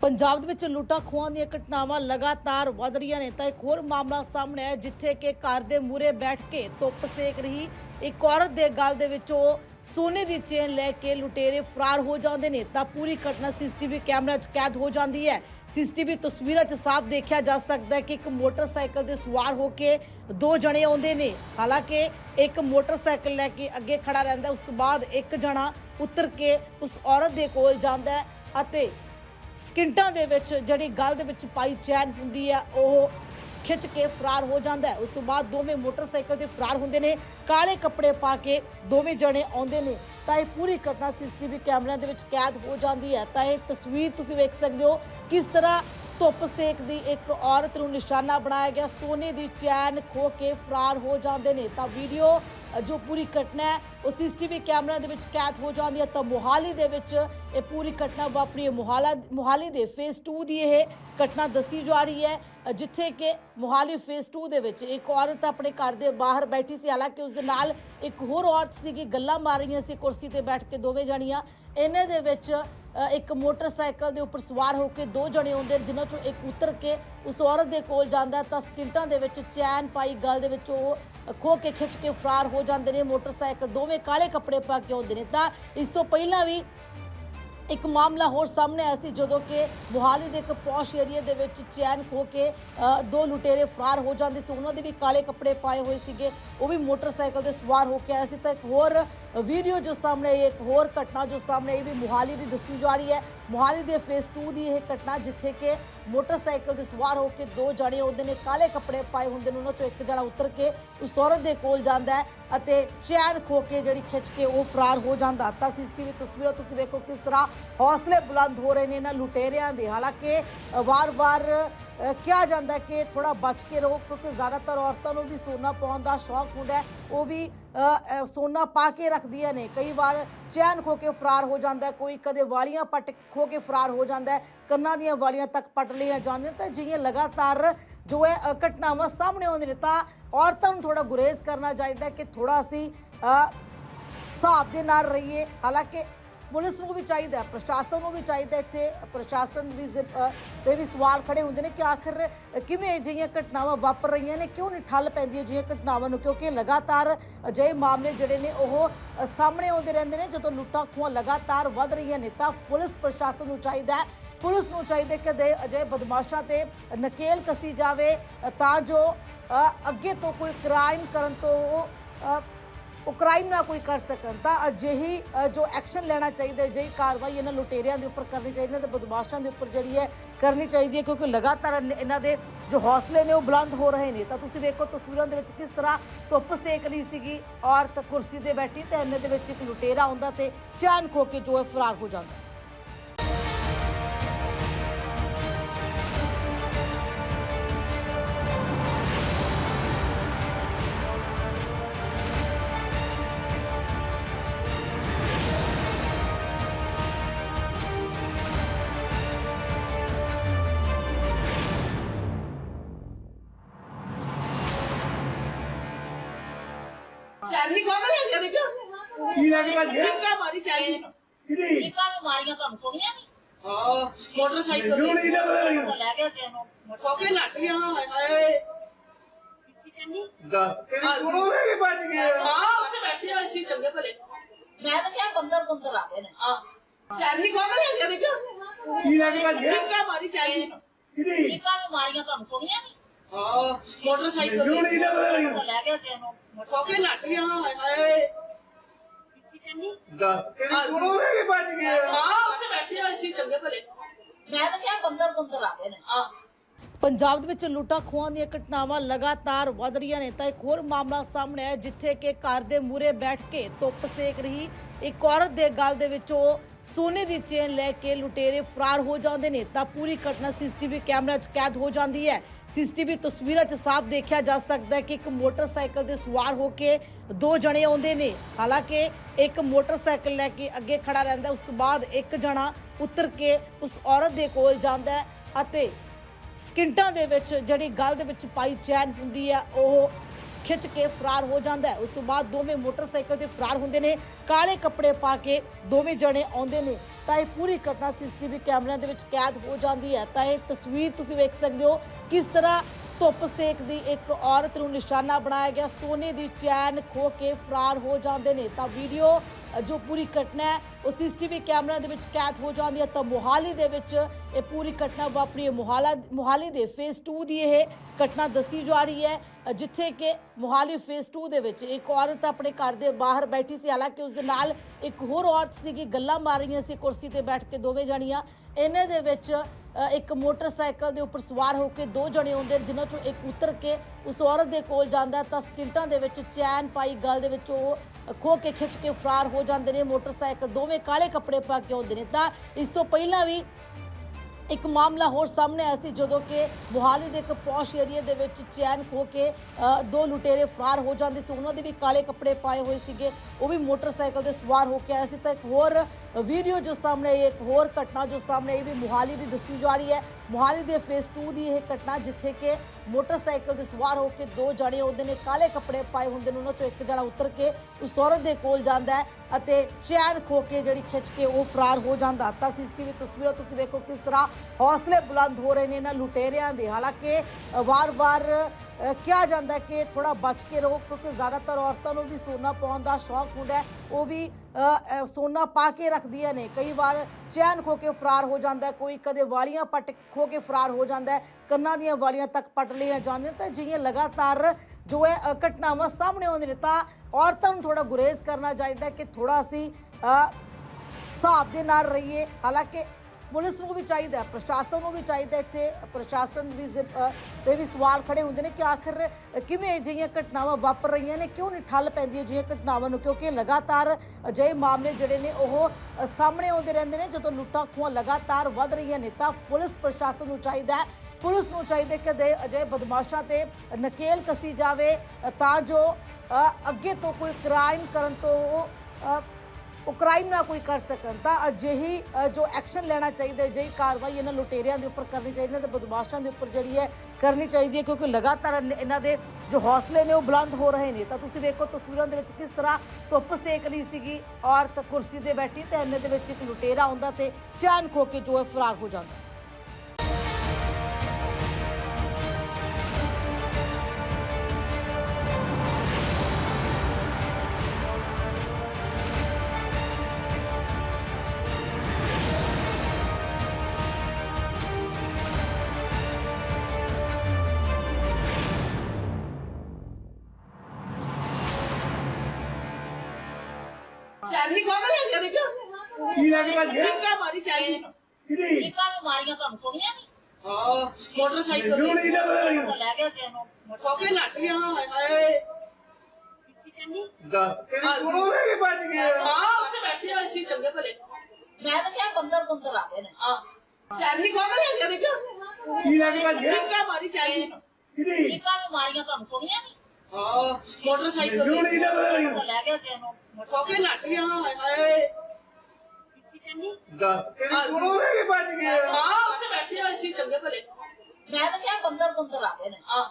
ਪੰਜਾਬ ਦੇ ਵਿੱਚ ਲੁੱਟਾਂ ਖੋਹਾਂ ਦੀਆਂ ਘਟਨਾਵਾਂ ਲਗਾਤਾਰ ਵਧ ਰਹੀਆਂ ਨੇ ਤਾਂ ਇੱਕ ਹੋਰ ਮਾਮਲਾ ਸਾਹਮਣੇ ਆਇਆ ਜਿੱਥੇ ਕਿ ਘਰ ਦੇ ਮੂਹਰੇ ਬੈਠ ਕੇ ਧੁੱਪ ਸੇਕ ਰਹੀ। ਇੱਕ ਔਰਤ ਦੇ ਗਲ ਦੇ ਵਿੱਚੋਂ ਸੋਨੇ ਦੀ ਚੇਨ ਲੈ ਕੇ ਲੁਟੇਰੇ ਫਰਾਰ ਹੋ ਜਾਂਦੇ ਨੇ, ਤਾਂ ਪੂਰੀ ਘਟਨਾ ਸੀਸੀਟੀਵੀ ਕੈਮਰਾ 'ਚ ਕੈਦ ਹੋ ਜਾਂਦੀ ਹੈ। ਸੀਸੀਟੀਵੀ ਤਸਵੀਰਾਂ 'ਚ ਸਾਫ਼ ਦੇਖਿਆ ਜਾ ਸਕਦਾ ਹੈ ਕਿ ਇੱਕ ਮੋਟਰਸਾਈਕਲ ਤੇ ਸਵਾਰ ਹੋ ਕੇ ਦੋ ਜਣੇ ਆਉਂਦੇ ਨੇ। ਹਾਲਾਂਕਿ ਇੱਕ ਮੋਟਰਸਾਈਕਲ ਲੈ ਕੇ ਅੱਗੇ ਖੜਾ ਰਹਿੰਦਾ, ਉਸ ਤੋਂ ਬਾਅਦ ਇੱਕ ਜਣਾ ਉਤਰ ਕੇ ਉਸ ਔਰਤ ਦੇ ਕੋਲ ਜਾਂਦਾ ਹੈ ਅਤੇ ਸਕਿੰਟਾਂ ਦੇ ਵਿੱਚ ਜਿਹੜੀ ਗੱਲ ਦੇ ਵਿੱਚ ਪਾਈ ਚੈਨ ਹੁੰਦੀ ਹੈ, ਉਹ ਖਿੱਚ ਕੇ ਫਰਾਰ ਹੋ ਜਾਂਦਾ ਹੈ। ਉਸ ਤੋਂ ਬਾਅਦ ਦੋਵੇਂ ਮੋਟਰਸਾਈਕਲ ਤੇ ਫਰਾਰ ਹੁੰਦੇ ਨੇ। ਕਾਲੇ ਕੱਪੜੇ ਪਾ ਕੇ ਦੋਵੇਂ ਜਣੇ ਆਉਂਦੇ ਨੇ। ਤਾਂ ਇਹ ਪੂਰੀ ਘਟਨਾ ਸੀਸੀਟੀਵੀ ਕੈਮਰਿਆਂ ਦੇ ਵਿੱਚ ਕੈਦ ਹੋ ਜਾਂਦੀ ਹੈ। ਤਾਂ ਇਹ ਤਸਵੀਰ ਤੁਸੀਂ ਵੇਖ ਸਕਦੇ ਹੋ ਕਿਸ ਤਰ੍ਹਾਂ ਧੁੱਪ ਸੇਕ ਦੀ ਇੱਕ ਔਰਤ ਨੂੰ ਨਿਸ਼ਾਨਾ ਬਣਾਇਆ ਗਿਆ। ਸੋਨੇ ਦੀ ਚੈਨ ਖੋ ਕੇ ਫਰਾਰ ਹੋ ਜਾਂਦੇ ਨੇ। ਤਾਂ ਵੀਡੀਓ ਜੋ ਪੂਰੀ ਘਟਨਾ ਹੈ, ਉਹ ਸੀਸੀਟੀਵੀ ਕੈਮਰਿਆਂ ਦੇ ਵਿੱਚ ਕੈਦ ਹੋ ਜਾਂਦੀ ਹੈ ਤਾਂ ਮੋਹਾਲੀ ਦੇ ਵਿੱਚ ਇਹ ਪੂਰੀ ਘਟਨਾ ਵਾਪਰੀ ਹੈ ਮੋਹਾਲਾ, ਮੋਹਾਲੀ ਦੇ ਫੇਸ 2 ਦੀ ਇਹ ਘਟਨਾ ਦੱਸੀ ਜਾ ਰਹੀ ਹੈ। ਜਿੱਥੇ ਕਿ ਮੋਹਾਲੀ ਫੇਸ 2 ਦੇ ਵਿੱਚ ਇੱਕ ਔਰਤ ਆਪਣੇ ਘਰ ਦੇ ਬਾਹਰ ਬੈਠੀ ਸੀ। ਹਾਲਾਂਕਿ ਉਸ ਦੇ ਨਾਲ ਇੱਕ ਹੋਰ ਔਰਤ ਸੀਗੀ, ਗੱਲਾਂ ਮਾਰ ਰਹੀਆਂ ਸੀ, ਕੁਰਸੀ ਤੇ ਬੈਠ ਕੇ ਦੋਵੇਂ ਜਾਣੀਆਂ। ਇਹਨਾਂ ਦੇ ਵਿੱਚ ਇੱਕ ਮੋਟਰਸਾਈਕਲ ਦੇ ਉੱਪਰ ਸਵਾਰ ਹੋ ਕੇ ਦੋ ਜਣੇ ਆਉਂਦੇ ਨੇ, ਜਿਨ੍ਹਾਂ ਚੋਂ ਇੱਕ ਉਤਰ ਕੇ ਉਸ ਔਰਤ ਦੇ ਕੋਲ ਜਾਂਦਾ ਤਾਂ ਸਕਿੰਟਾਂ ਦੇ ਵਿੱਚ ਚੈਨ ਪਾਈ ਗਲ ਦੇ ਵਿੱਚ ਉਹ ਖੋ ਕੇ ਖਿੱਚ ਕੇ ਫਰਾਰ ਹੋ ਜਾਂਦੇ ਨੇ। ਮੋਟਰਸਾਈਕਲ ਦੋਵੇਂ ਕਾਲੇ ਕੱਪੜੇ ਪਾ ਕੇ ਆਉਂਦੇ ਨੇ। ਤਾਂ ਇਸ ਤੋਂ ਪਹਿਲਾਂ ਵੀ ਇੱਕ ਮਾਮਲਾ ਹੋਰ ਸਾਹਮਣੇ ਆਇਆ ਸੀ ਜਦੋਂ ਕਿ ਮੁਹਾਲੀ ਦੇ ਇੱਕ ਪੌਸ਼ ਏਰੀਆ ਦੇ ਵਿੱਚ ਚੈਨ ਖੋ ਕੇ ਦੋ ਲੁਟੇਰੇ ਫਰਾਰ ਹੋ ਜਾਂਦੇ ਸੀ। ਉਹਨਾਂ ਦੇ ਵੀ ਕਾਲੇ ਕੱਪੜੇ ਪਾਏ ਹੋਏ ਸੀਗੇ। ਉਹ ਵੀ ਮੋਟਰਸਾਈਕਲ ਤੇ ਸਵਾਰ ਹੋ ਕੇ ਆਏ ਸੀ। ਤਾਂ ਇੱਕ ਹੋਰ ਵੀਡੀਓ ਜੋ ਸਾਹਮਣੇ ਆਈ, ਇੱਕ ਹੋਰ ਘਟਨਾ ਜੋ ਸਾਹਮਣੇ ਆਈ ਵੀ ਮੁਹਾਲੀ ਦੀ ਦੱਸੀ ਜਾ ਰਹੀ ਹੈ। ਮੁਹਾਲੀ ਦੇ ਫੇਸ 2 ਦੀ ਇਹ ਘਟਨਾ ਜਿੱਥੇ ਕਿ ਮੋਟਰਸਾਈਕਲ ਤੇ ਸਵਾਰ ਹੋ ਕੇ ਦੋ ਜਣੇ ਆਉਂਦੇ ਨੇ, ਕਾਲੇ ਕੱਪੜੇ ਪਾਏ ਹੁੰਦੇ ਨੇ, ਉਹਨਾਂ ਚੋਂ ਇੱਕ ਜਣਾ ਉਤਰ ਕੇ ਉਸ ਔਰਤ ਦੇ ਕੋਲ ਜਾਂਦਾ ਹੈ ਅਤੇ ਚੈਨ ਖੋ ਕੇ ਜਿਹੜੀ ਖਿੱਚ ਕੇ ਉਹ ਫਰਾਰ ਹੋ ਜਾਂਦਾ। ਤਾਂ ਸੀਸੀਟੀਵੀ ਤਸਵੀਰਾਂ ਤੁਸੀਂ ਵੇਖੋ ਕਿਸ ਤਰ੍ਹਾਂ ਹੌਸਲੇ ਬੁਲੰਦ ਹੋ ਰਹੇ ਨੇ ਇਹਨਾਂ ਲੁਟੇਰਿਆਂ ਦੇ। ਹਾਲਾਂਕਿ ਵਾਰ-ਵਾਰ ਕਿਹਾ ਜਾਂਦਾ ਕਿ ਥੋੜਾ ਬਚ ਕੇ ਰਹੋ, ਕਿਉਂਕਿ ਜ਼ਿਆਦਾਤਰ ਔਰਤਾਂ ਨੂੰ ਵੀ ਸੋਨਾ ਪਾਉਣ ਦਾ ਸ਼ੌਕ ਹੁੰਦਾ ਉਹ ਵੀ ਸੋਨਾ ਪਾ ਕੇ ਰੱਖਦੀਆਂ ਨੇ। ਕਈ ਵਾਰ ਚੈਨ ਖੋ ਕੇ ਫਰਾਰ ਹੋ ਜਾਂਦਾ ਕੋਈ ਕਦੇ ਵਾਲੀਆਂ ਪੱਟ ਖੋ ਕੇ ਫਰਾਰ ਹੋ ਜਾਂਦਾ ਕੰਨਾਂ ਦੀਆਂ ਵਾਲੀਆਂ ਤੱਕ ਪੱਟ ਲਈਆਂ ਜਾਂਦੀਆਂ ਤਾਂ ਜਿਹੀਆਂ ਲਗਾਤਾਰ ਜੋ ਹੈ ਘਟਨਾਵਾਂ ਸਾਹਮਣੇ ਆਉਂਦੀਆਂ ਨੇ, ਤਾਂ ਔਰਤਾਂ ਨੂੰ ਥੋੜਾ ਗੁਰੇਜ਼ ਕਰਨਾ ਚਾਹੀਦਾ ਕਿ ਥੋੜਾ ਅਸੀਂ ਹਿਸਾਬ ਦੇ ਨਾਲ ਰਹੀਏ। ਹਾਲਾਂਕਿ ਪੁਲਿਸ ਨੂੰ ਵੀ ਚਾਹੀਦਾ, ਪ੍ਰਸ਼ਾਸਨ ਨੂੰ ਵੀ ਚਾਹੀਦਾ ਇੱਥੇ। ਪ੍ਰਸ਼ਾਸਨ ਵੀ ਜ਼ਿ- ਤੇ ਵੀ ਸਵਾਲ ਖੜੇ ਹੁੰਦੇ ਨੇ ਕਿ ਆਖਰ ਕਿਵੇਂ ਅਜਿਹੀਆਂ ਘਟਨਾਵਾਂ ਵਾਪਰ ਰਹੀਆਂ ਨੇ? ਕਿਉਂ ਨਹੀਂ ਠੱਲ ਪੈਂਦੀ ਅਜਿਹੀਆਂ ਘਟਨਾਵਾਂ ਨੂੰ? ਕਿਉਂਕਿ ਲਗਾਤਾਰ ਅਜਿਹੇ ਮਾਮਲੇ ਜਿਹੜੇ ਨੇ ਉਹ ਸਾਹਮਣੇ ਆਉਂਦੇ ਰਹਿੰਦੇ ਨੇ, ਜਦੋਂ ਲੁੱਟਾਂ ਖੋਹਾਂ ਲਗਾਤਾਰ ਵੱਧ ਰਹੀਆਂ ਨੇ, ਤਾਂ ਪੁਲਿਸ ਪ੍ਰਸ਼ਾਸਨ ਨੂੰ ਚਾਹੀਦਾ ਪੁਲਿਸ ਨੂੰ ਚਾਹੀਦਾ ਹੈ ਕਿ ਦੇ ਅਜਿਹੇ ਬਦਮਾਸ਼ਾਂ ਤੇ ਨਕੇਲ ਕਸੀ ਜਾਵੇ, ਤਾਂ ਜੋ ਅੱਗੇ ਤੋਂ ਕੋਈ ਕ੍ਰਾਈਮ ਕਰਨ ਤੋਂ ਉਹ ਕ੍ਰਾਈਮ ਨਾ ਕੋਈ ਕਰ ਸਕਣ, ਤਾਂ ਅਜਿਹੀ ਜੋ ਐਕਸ਼ਨ ਲੈਣਾ ਚਾਹੀਦਾ ਅਜਿਹੀ ਕਾਰਵਾਈ ਇਹਨਾਂ ਲੁਟੇਰਿਆਂ ਦੇ ਉੱਪਰ ਕਰਨੀ ਚਾਹੀਦੀ ਹੈ ਤੇ ਬਦਮਾਸ਼ਾਂ ਦੇ ਉੱਪਰ ਜਿਹੜੀ ਹੈ ਕਰਨੀ ਚਾਹੀਦੀ ਹੈ, ਕਿਉਂਕਿ ਲਗਾਤਾਰ ਇਨ- ਇਹਨਾਂ ਦੇ ਜੋ ਹੌਸਲੇ ਨੇ ਉਹ ਬੁਲੰਦ ਹੋ ਰਹੇ ਨੇ। ਤਾਂ ਤੁਸੀਂ ਵੇਖੋ ਤਸਵੀਰਾਂ ਦੇ ਵਿੱਚ ਕਿਸ ਤਰ੍ਹਾਂ ਧੁੱਪ ਸੇਕ ਰਹੀ ਸੀਗੀ, ਔਰਤ ਕੁਰਸੀ ਤੇ ਬੈਠੀ ਤੇ ਇਹਨਾਂ ਦੇ ਵਿੱਚ ਇੱਕ ਲੁਟੇਰਾ ਆਉਂਦਾ ਤੇ ਚੈਨ ਖੋ ਕੇ ਜੋ ਹੈ ਫਰਾਰ ਹੋ ਜਾਂਦਾ। ਭੱਜ ਗਿਆ ਕਿੰਨਾ ਮਾਰੀ ਚੈਨੀ ਕਿਹਦੀ? ਇਹ ਕਾ ਬਿਮਾਰੀਆਂ ਤੁਹਾਨੂੰ ਸੁਣੀਆਂ ਨਹੀਂ ਹਾਂ ਮੋਟਰਸਾਈਕਲ ਮੈਨੂੰ ਨਹੀਂ ਨਾ ਪਤਾ ਲੱਗਿਆ ਲੈ ਗਿਆ ਚੈਨੋ ਕੋਕੇ ਲੱਟ ਗਿਆ ਹਾਏ। ਹਾਏ ਦੱਸ ਕਿਹੜੀ ਕੋਲੋਂ ਲੈ ਕੇ ਭੱਜ ਗਿਆ ਹਾਂ ਉੱਥੇ ਬੈਠੇ ਹੋਏ ਸੀ ਚੰਗੇ ਭਲੇ। ਮੈਂ ਤਾਂ ਕਿਹਾ ਬੰਦਰ ਬੰਦਰ ਆ ਗਏ ਨੇ। ਆ ਚੈਨੀ ਕੋਲ ਲੈ ਗਿਆ ਦੇਖੋ ਕੀ ਲੈ ਕੇ ਭੱਜ ਗਿਆ ਕਿੰਨਾ ਮਾਰੀ ਚੈਨੀ ਕਿਹਦੀ? ਇਹ ਕਾ ਬਿਮਾਰੀਆਂ ਤੁਹਾਨੂੰ ਸੁਣੀਆਂ ਨਹੀਂ ਹਾਂ ਮੋਟਰਸਾਈਕਲ ਮੈਨੂੰ ਨਹੀਂ ਨਾ ਪਤਾ ਲੱਗਿਆ ਲੈ ਗਿਆ ਚੈਨੋ ਕੋਕੇ ਲੱਟ ਗਿਆ ਹਾਏ ਹਾਏ। ਦੱਸ ਕਿਹੜੀ ਕੋਲੋਂ ਲੈ ਕੇ ਭੱਜ ਗਿਆ ਹਾਂ ਉੱਥੇ ਬੈਠੇ ਹੋਏ ਸੀ ਚੰਗੇ ਭਲੇ। ਮੈਂ ਤਾਂ ਕਿਹਾ ਬੰਦਰ ਬੰਦਰ ਆ ਗਏ ਨੇ। ਆ ਪੰਜਾਬ ਦੇ ਵਿੱਚ ਲੁੱਟਾਂ ਖੋਹਾਂ ਦੀਆਂ ਘਟਨਾਵਾਂ ਲਗਾਤਾਰ ਵਧ ਰਹੀਆਂ ਨੇ ਤਾਂ ਇੱਕ ਹੋਰ ਮਾਮਲਾ ਸਾਹਮਣੇ ਆਇਆ ਜਿੱਥੇ ਕਿ ਘਰ ਦੇ ਮੂਹਰੇ ਬੈਠ ਕੇ ਧੁੱਪ ਸੇਕ ਰਹੀ। ਇੱਕ ਔਰਤ ਦੇ ਗਲ ਦੇ ਵਿੱਚੋਂ ਸੋਨੇ ਦੀ ਚੇਨ ਲੈ ਕੇ ਲੁਟੇਰੇ ਫਰਾਰ ਹੋ ਜਾਂਦੇ ਨੇ, ਤਾਂ ਪੂਰੀ ਘਟਨਾ ਸੀਸੀਟੀਵੀ ਕੈਮਰਾ 'ਚ ਕੈਦ ਹੋ ਜਾਂਦੀ ਹੈ। ਸੀਸੀਟੀਵੀ ਤਸਵੀਰਾਂ 'ਚ ਸਾਫ਼ ਦੇਖਿਆ ਜਾ ਸਕਦਾ ਹੈ ਕਿ ਇੱਕ ਮੋਟਰਸਾਈਕਲ ਤੇ ਸਵਾਰ ਹੋ ਕੇ ਦੋ ਜਣੇ ਆਉਂਦੇ ਨੇ। ਹਾਲਾਂਕਿ ਇੱਕ ਮੋਟਰਸਾਈਕਲ ਲੈ ਕੇ ਅੱਗੇ ਖੜਾ ਰਹਿੰਦਾ, ਉਸ ਤੋਂ ਬਾਅਦ ਇੱਕ ਜਣਾ ਉਤਰ ਕੇ ਉਸ ਔਰਤ ਦੇ ਕੋਲ ਜਾਂਦਾ ਹੈ ਅਤੇ ਸਕਿੰਟਾਂ ਦੇ ਵਿੱਚ ਜਿਹੜੀ ਗੱਲ ਦੇ ਵਿੱਚ ਪਾਈ ਚੈਨ ਹੁੰਦੀ ਹੈ, ਉਹ ਖਿੱਚ ਕੇ ਫਰਾਰ ਹੋ ਜਾਂਦਾ ਹੈ। ਉਸ ਤੋਂ ਬਾਅਦ ਦੋਵੇਂ ਮੋਟਰਸਾਈਕਲ ਤੇ ਫਰਾਰ ਹੁੰਦੇ ਨੇ। ਕਾਲੇ ਕੱਪੜੇ ਪਾ ਕੇ ਦੋਵੇਂ ਜਣੇ ਆਉਂਦੇ ਨੇ। ਤਾਂ ਇਹ ਪੂਰੀ ਘਟਨਾ ਸੀਸੀਟੀਵੀ ਕੈਮਰਿਆਂ ਦੇ ਵਿੱਚ ਕੈਦ ਹੋ ਜਾਂਦੀ ਹੈ। ਤਾਂ ਇਹ ਤਸਵੀਰ ਤੁਸੀਂ ਵੇਖ ਸਕਦੇ ਹੋ ਕਿਸ ਤਰ੍ਹਾਂ ਧੁੱਪ ਸੇਕ ਦੀ ਇੱਕ ਔਰਤ ਨੂੰ ਨਿਸ਼ਾਨਾ ਬਣਾਇਆ ਗਿਆ। ਸੋਨੇ ਦੀ ਚੈਨ ਖੋ ਕੇ ਫਰਾਰ ਹੋ ਜਾਂਦੇ ਨੇ। ਤਾਂ ਵੀਡੀਓ ਜੋ ਪੂਰੀ ਘਟਨਾ ਹੈ, ਉਹ ਸੀਸੀਟੀਵੀ ਕੈਮਰਿਆਂ ਦੇ ਵਿੱਚ ਕੈਦ ਹੋ ਜਾਂਦੀ ਹੈ ਤਾਂ ਮੋਹਾਲੀ ਦੇ ਵਿੱਚ ਇਹ ਪੂਰੀ ਘਟਨਾ ਵਾਪਰੀ ਹੈ ਮੋਹਾਲਾ, ਮੋਹਾਲੀ ਦੇ ਫੇਸ 2 ਦੀ ਇਹ ਘਟਨਾ ਦੱਸੀ ਜਾ ਰਹੀ ਹੈ। ਜਿੱਥੇ ਕਿ ਮੋਹਾਲੀ ਫੇਸ 2 ਦੇ ਵਿੱਚ ਇੱਕ ਔਰਤ ਆਪਣੇ ਘਰ ਦੇ ਬਾਹਰ ਬੈਠੀ ਸੀ। ਹਾਲਾਂਕਿ ਉਸ ਦੇ ਨਾਲ ਇੱਕ ਹੋਰ ਔਰਤ ਸੀਗੀ, ਗੱਲਾਂ ਮਾਰ ਰਹੀਆਂ ਸੀ, ਕੁਰਸੀ ਤੇ ਬੈਠ ਕੇ ਦੋਵੇਂ ਜਾਣੀਆਂ। ਇਹਨੇ ਦੇ ਵਿੱਚ ਇੱਕ ਮੋਟਰਸਾਈਕਲ ਦੇ ਉੱਪਰ ਸਵਾਰ ਹੋ ਕੇ ਦੋ ਜਣੇ ਆਉਂਦੇ ਨੇ, ਜਿਨ੍ਹਾਂ ਚੋਂ ਇੱਕ ਉਤਰ ਕੇ ਉਸ ਔਰਤ ਦੇ ਕੋਲ ਜਾਂਦਾ ਤਾਂ ਸਕਿੰਟਾਂ ਦੇ ਵਿੱਚ ਚੈਨ ਪਾਈ ਗਲ ਦੇ ਵਿੱਚ ਉਹ ਖੋ ਕੇ ਖਿੱਚ ਕੇ ਫਰਾਰ ਹੋ ਜਾਂਦੇ ਨੇ। ਮੋਟਰਸਾਈਕਲ ਦੋਵੇਂ ਕਾਲੇ ਕੱਪੜੇ ਪਾ ਕੇ ਆਉਂਦੇ ਨੇ। ਤਾਂ ਇਸ ਤੋਂ ਪਹਿਲਾਂ ਵੀ ਇੱਕ ਮਾਮਲਾ ਹੋਰ ਸਾਹਮਣੇ ਆਇਆ ਸੀ ਜਦੋਂ ਕਿ ਮੁਹਾਲੀ ਦੇ ਇੱਕ ਪੌਸ਼ ਏਰੀਆ ਦੇ ਵਿੱਚ ਚੈਨ ਖੋ ਕੇ ਦੋ ਲੁਟੇਰੇ ਫਰਾਰ ਹੋ ਜਾਂਦੇ ਸੀ। ਉਹਨਾਂ ਦੇ ਵੀ ਕਾਲੇ ਕੱਪੜੇ ਪਾਏ ਹੋਏ ਸੀਗੇ। ਉਹ ਵੀ ਮੋਟਰਸਾਈਕਲ ਤੇ ਸਵਾਰ ਹੋ ਕੇ ਆਏ ਸੀ। ਤਾਂ ਇੱਕ ਹੋਰ ਵੀਡੀਓ ਜੋ ਸਾਹਮਣੇ ਆਈ, ਇੱਕ ਹੋਰ ਘਟਨਾ ਜੋ ਸਾਹਮਣੇ ਆਈ ਵੀ ਮੁਹਾਲੀ ਦੀ ਦੱਸੀ ਜਾ ਰਹੀ ਹੈ। ਮੁਹਾਲੀ ਦੇ ਫੇਸ 2 ਦੀ ਇਹ ਘਟਨਾ ਜਿੱਥੇ ਕਿ ਮੋਟਰਸਾਈਕਲ ਤੇ ਸਵਾਰ ਹੋ ਕੇ ਦੋ ਜਣੇ ਉਹਦੇ ਨੇ ਕਾਲੇ ਕੱਪੜੇ ਪਾਏ ਹੁੰਦੇ ਨੇ, ਉਹਨਾਂ ਚੋਂ ਇੱਕ ਜਣਾ ਉਤਰ ਕੇ ਉਸ ਔਰਤ ਦੇ ਕੋਲ ਜਾਂਦਾ ਹੈ ਅਤੇ ਚੈਨ ਖੋ ਕੇ ਜਿਹੜੀ ਖਿੱਚ ਕੇ ਉਹ ਫਰਾਰ ਹੋ ਜਾਂਦਾ। ਤਾਂ ਸੀਸੀਟੀਵੀ ਤਸਵੀਰਾਂ ਤੁਸੀਂ ਵੇਖੋ ਕਿਸ ਤਰ੍ਹਾਂ ਹੌਸਲੇ ਬੁਲੰਦ ਹੋ ਰਹੇ ਨੇ ਇਹਨਾਂ ਲੁਟੇਰਿਆਂ ਦੇ। ਹਾਲਾਂਕਿ ਵਾਰ-ਵਾਰ ਕਿਹਾ ਜਾਂਦਾ ਕਿ ਥੋੜਾ ਬਚ ਕੇ ਰਹੋ, ਕਿਉਂਕਿ ਜ਼ਿਆਦਾਤਰ ਔਰਤਾਂ ਨੂੰ ਵੀ ਸੋਨਾ ਪਾਉਣ ਦਾ ਸ਼ੌਕ ਹੁੰਦਾ ਉਹ ਵੀ ਸੋਨਾ ਪਾ ਕੇ ਰੱਖਦੀਆਂ ਨੇ। ਕਈ ਵਾਰ ਚੈਨ ਖੋ ਕੇ ਫਰਾਰ ਹੋ ਜਾਂਦਾ ਕੋਈ ਕਦੇ ਵਾਲੀਆਂ ਪੱਟ ਖੋ ਕੇ ਫਰਾਰ ਹੋ ਜਾਂਦਾ ਕੰਨਾਂ ਦੀਆਂ ਵਾਲੀਆਂ ਤੱਕ ਪੱਟ ਲਈਆਂ ਜਾਂਦੀਆਂ ਤਾਂ ਜਿਹੀਆਂ ਲਗਾਤਾਰ ਜੋ ਹੈ ਘਟਨਾਵਾਂ ਸਾਹਮਣੇ ਆਉਂਦੀਆਂ ਨੇ, ਤਾਂ ਔਰਤਾਂ ਨੂੰ ਥੋੜਾ ਗੁਰੇਜ਼ ਕਰਨਾ ਚਾਹੀਦਾ ਕਿ ਥੋੜਾ ਅਸੀਂ ਹਿਸਾਬ ਦੇ ਨਾਲ ਰਹੀਏ। ਹਾਲਾਂਕਿ ਪੁਲਿਸ ਨੂੰ ਵੀ ਚਾਹੀਦਾ, ਪ੍ਰਸ਼ਾਸਨ ਨੂੰ ਵੀ ਚਾਹੀਦਾ ਇੱਥੇ। ਪ੍ਰਸ਼ਾਸਨ ਵੀ ਤੇ ਵੀ ਸਵਾਲ ਖੜੇ ਹੁੰਦੇ ਨੇ ਕਿ ਆਖਰ ਕਿਵੇਂ ਅਜਿਹੀਆਂ ਘਟਨਾਵਾਂ ਵਾਪਰ ਰਹੀਆਂ ਨੇ? ਕਿਉਂ ਨਹੀਂ ਠੱਲ ਪੈਂਦੀ ਅਜਿਹੀਆਂ ਘਟਨਾਵਾਂ ਨੂੰ? ਕਿਉਂਕਿ ਲਗਾਤਾਰ ਅਜਿਹੇ ਮਾਮਲੇ ਜਿਹੜੇ ਨੇ, ਉਹ ਸਾਹਮਣੇ ਆਉਂਦੇ ਰਹਿੰਦੇ ਨੇ, ਜਦੋਂ ਲੁੱਟਾਂ ਖੋਹਾਂ ਲਗਾਤਾਰ ਵੱਧ ਰਹੀਆਂ ਨੇ, ਤਾਂ ਪੁਲਿਸ ਪ੍ਰਸ਼ਾਸਨ ਨੂੰ ਚਾਹੀਦਾ ਪੁਲਿਸ ਨੂੰ ਚਾਹੀਦਾ ਹੈ ਕਿ ਦੇ ਅਜਿਹੇ ਬਦਮਾਸ਼ਾਂ ਤੇ ਨਕੇਲ ਕਸੀ ਜਾਵੇ, ਤਾਂ ਜੋ ਅੱਗੇ ਤੋਂ ਕੋਈ ਕ੍ਰਾਈਮ ਕਰਨ ਤੋਂ ਉਹ, ਕ੍ਰਾਈਮ ਨਾ ਕੋਈ ਕਰ ਸਕਣ ਤਾਂ ਅਜਿਹੀ ਜੋ ਐਕਸ਼ਨ ਲੈਣਾ ਚਾਹੀਦਾ ਅਜਿਹੀ ਕਾਰਵਾਈ ਇਹਨਾਂ ਲੁਟੇਰਿਆਂ ਦੇ ਉੱਪਰ ਕਰਨੀ ਚਾਹੀਦੀ ਹੈ ਤੇ ਬਦਮਾਸ਼ਾਂ ਦੇ ਉੱਪਰ ਜਿਹੜੀ ਹੈ ਕਰਨੀ ਚਾਹੀਦੀ ਹੈ ਕਿਉਂਕਿ ਲਗਾਤਾਰ ਇਨ- ਇਹਨਾਂ ਦੇ ਜੋ ਹੌਸਲੇ ਨੇ ਉਹ ਬੁਲੰਦ ਹੋ ਰਹੇ ਨੇ। ਤਾਂ ਤੁਸੀਂ ਵੇਖੋ ਤਸਵੀਰਾਂ ਦੇ ਵਿੱਚ ਕਿਸ ਤਰ੍ਹਾਂ ਧੁੱਪ ਸੇਕ ਰਹੀ ਸੀਗੀ ਔਰਤ ਕੁਰਸੀ ਤੇ ਬੈਠੀ ਤੇ ਇੰਨੇ ਦੇ ਵਿੱਚ ਇੱਕ ਲੁਟੇਰਾ ਆਉਂਦਾ ਤੇ ਚੈਨ ਖੋ ਕੇ ਜੋ ਹੈ ਫਰਾਰ ਹੋ ਜਾਂਦਾ। ਕਿਹੜੀ ਕੋਲੋਂ ਲੈ ਕੇ ਭੱਜ ਗਿਆ ਹਾਂ ਉੱਥੇ ਬੈਠੇ ਹੋਏ ਸੀ ਚੰਗੇ ਭਲੇ। ਮੈਂ ਤਾਂ ਕਿਹਾ ਬੰਦਰ ਬੰਦਰ ਆ ਗਏ ਨੇ। ਆ ਚੈਨੀ ਕੋਲ ਲੈ ਗਿਆ ਦੇਖੋ ਕੀ ਲੈ ਕੇ ਭੱਜ ਗਿਆ ਕਿੱਕਾ ਮਾਰੀ ਚੈਨੀ ਕਿਹਦੀ? ਚੀਕਾਂ ਵੀ ਮਾਰੀਆਂ ਤੁਹਾਨੂੰ ਸੁਣੀਆਂ ਨਹੀਂ ਹਾਂ ਮੋਟਰਸਾਈਕਲ ਮੈਨੂੰ ਨਹੀਂ ਨਾ ਪਤਾ ਲੱਗਿਆ ਲੈ ਗਿਆ ਚੈਨੋ ਕੋਕੇ ਲੱਟ ਗਿਆ ਹਾਏ ਹਾਏ। ਦੱਸ ਕਿਹੜੀ ਕੋਲੋਂ ਲੈ ਕੇ ਭੱਜ ਗਿਆ ਹਾਂ ਉੱਥੇ ਬੈਠੇ ਹੋਏ ਸੀ ਚੰਗੇ ਭਲੇ। ਮੈਂ ਤਾਂ ਕਿਹਾ ਬੰਦਰ ਬੰਦਰ ਆ ਗਏ ਨੇ। ਆ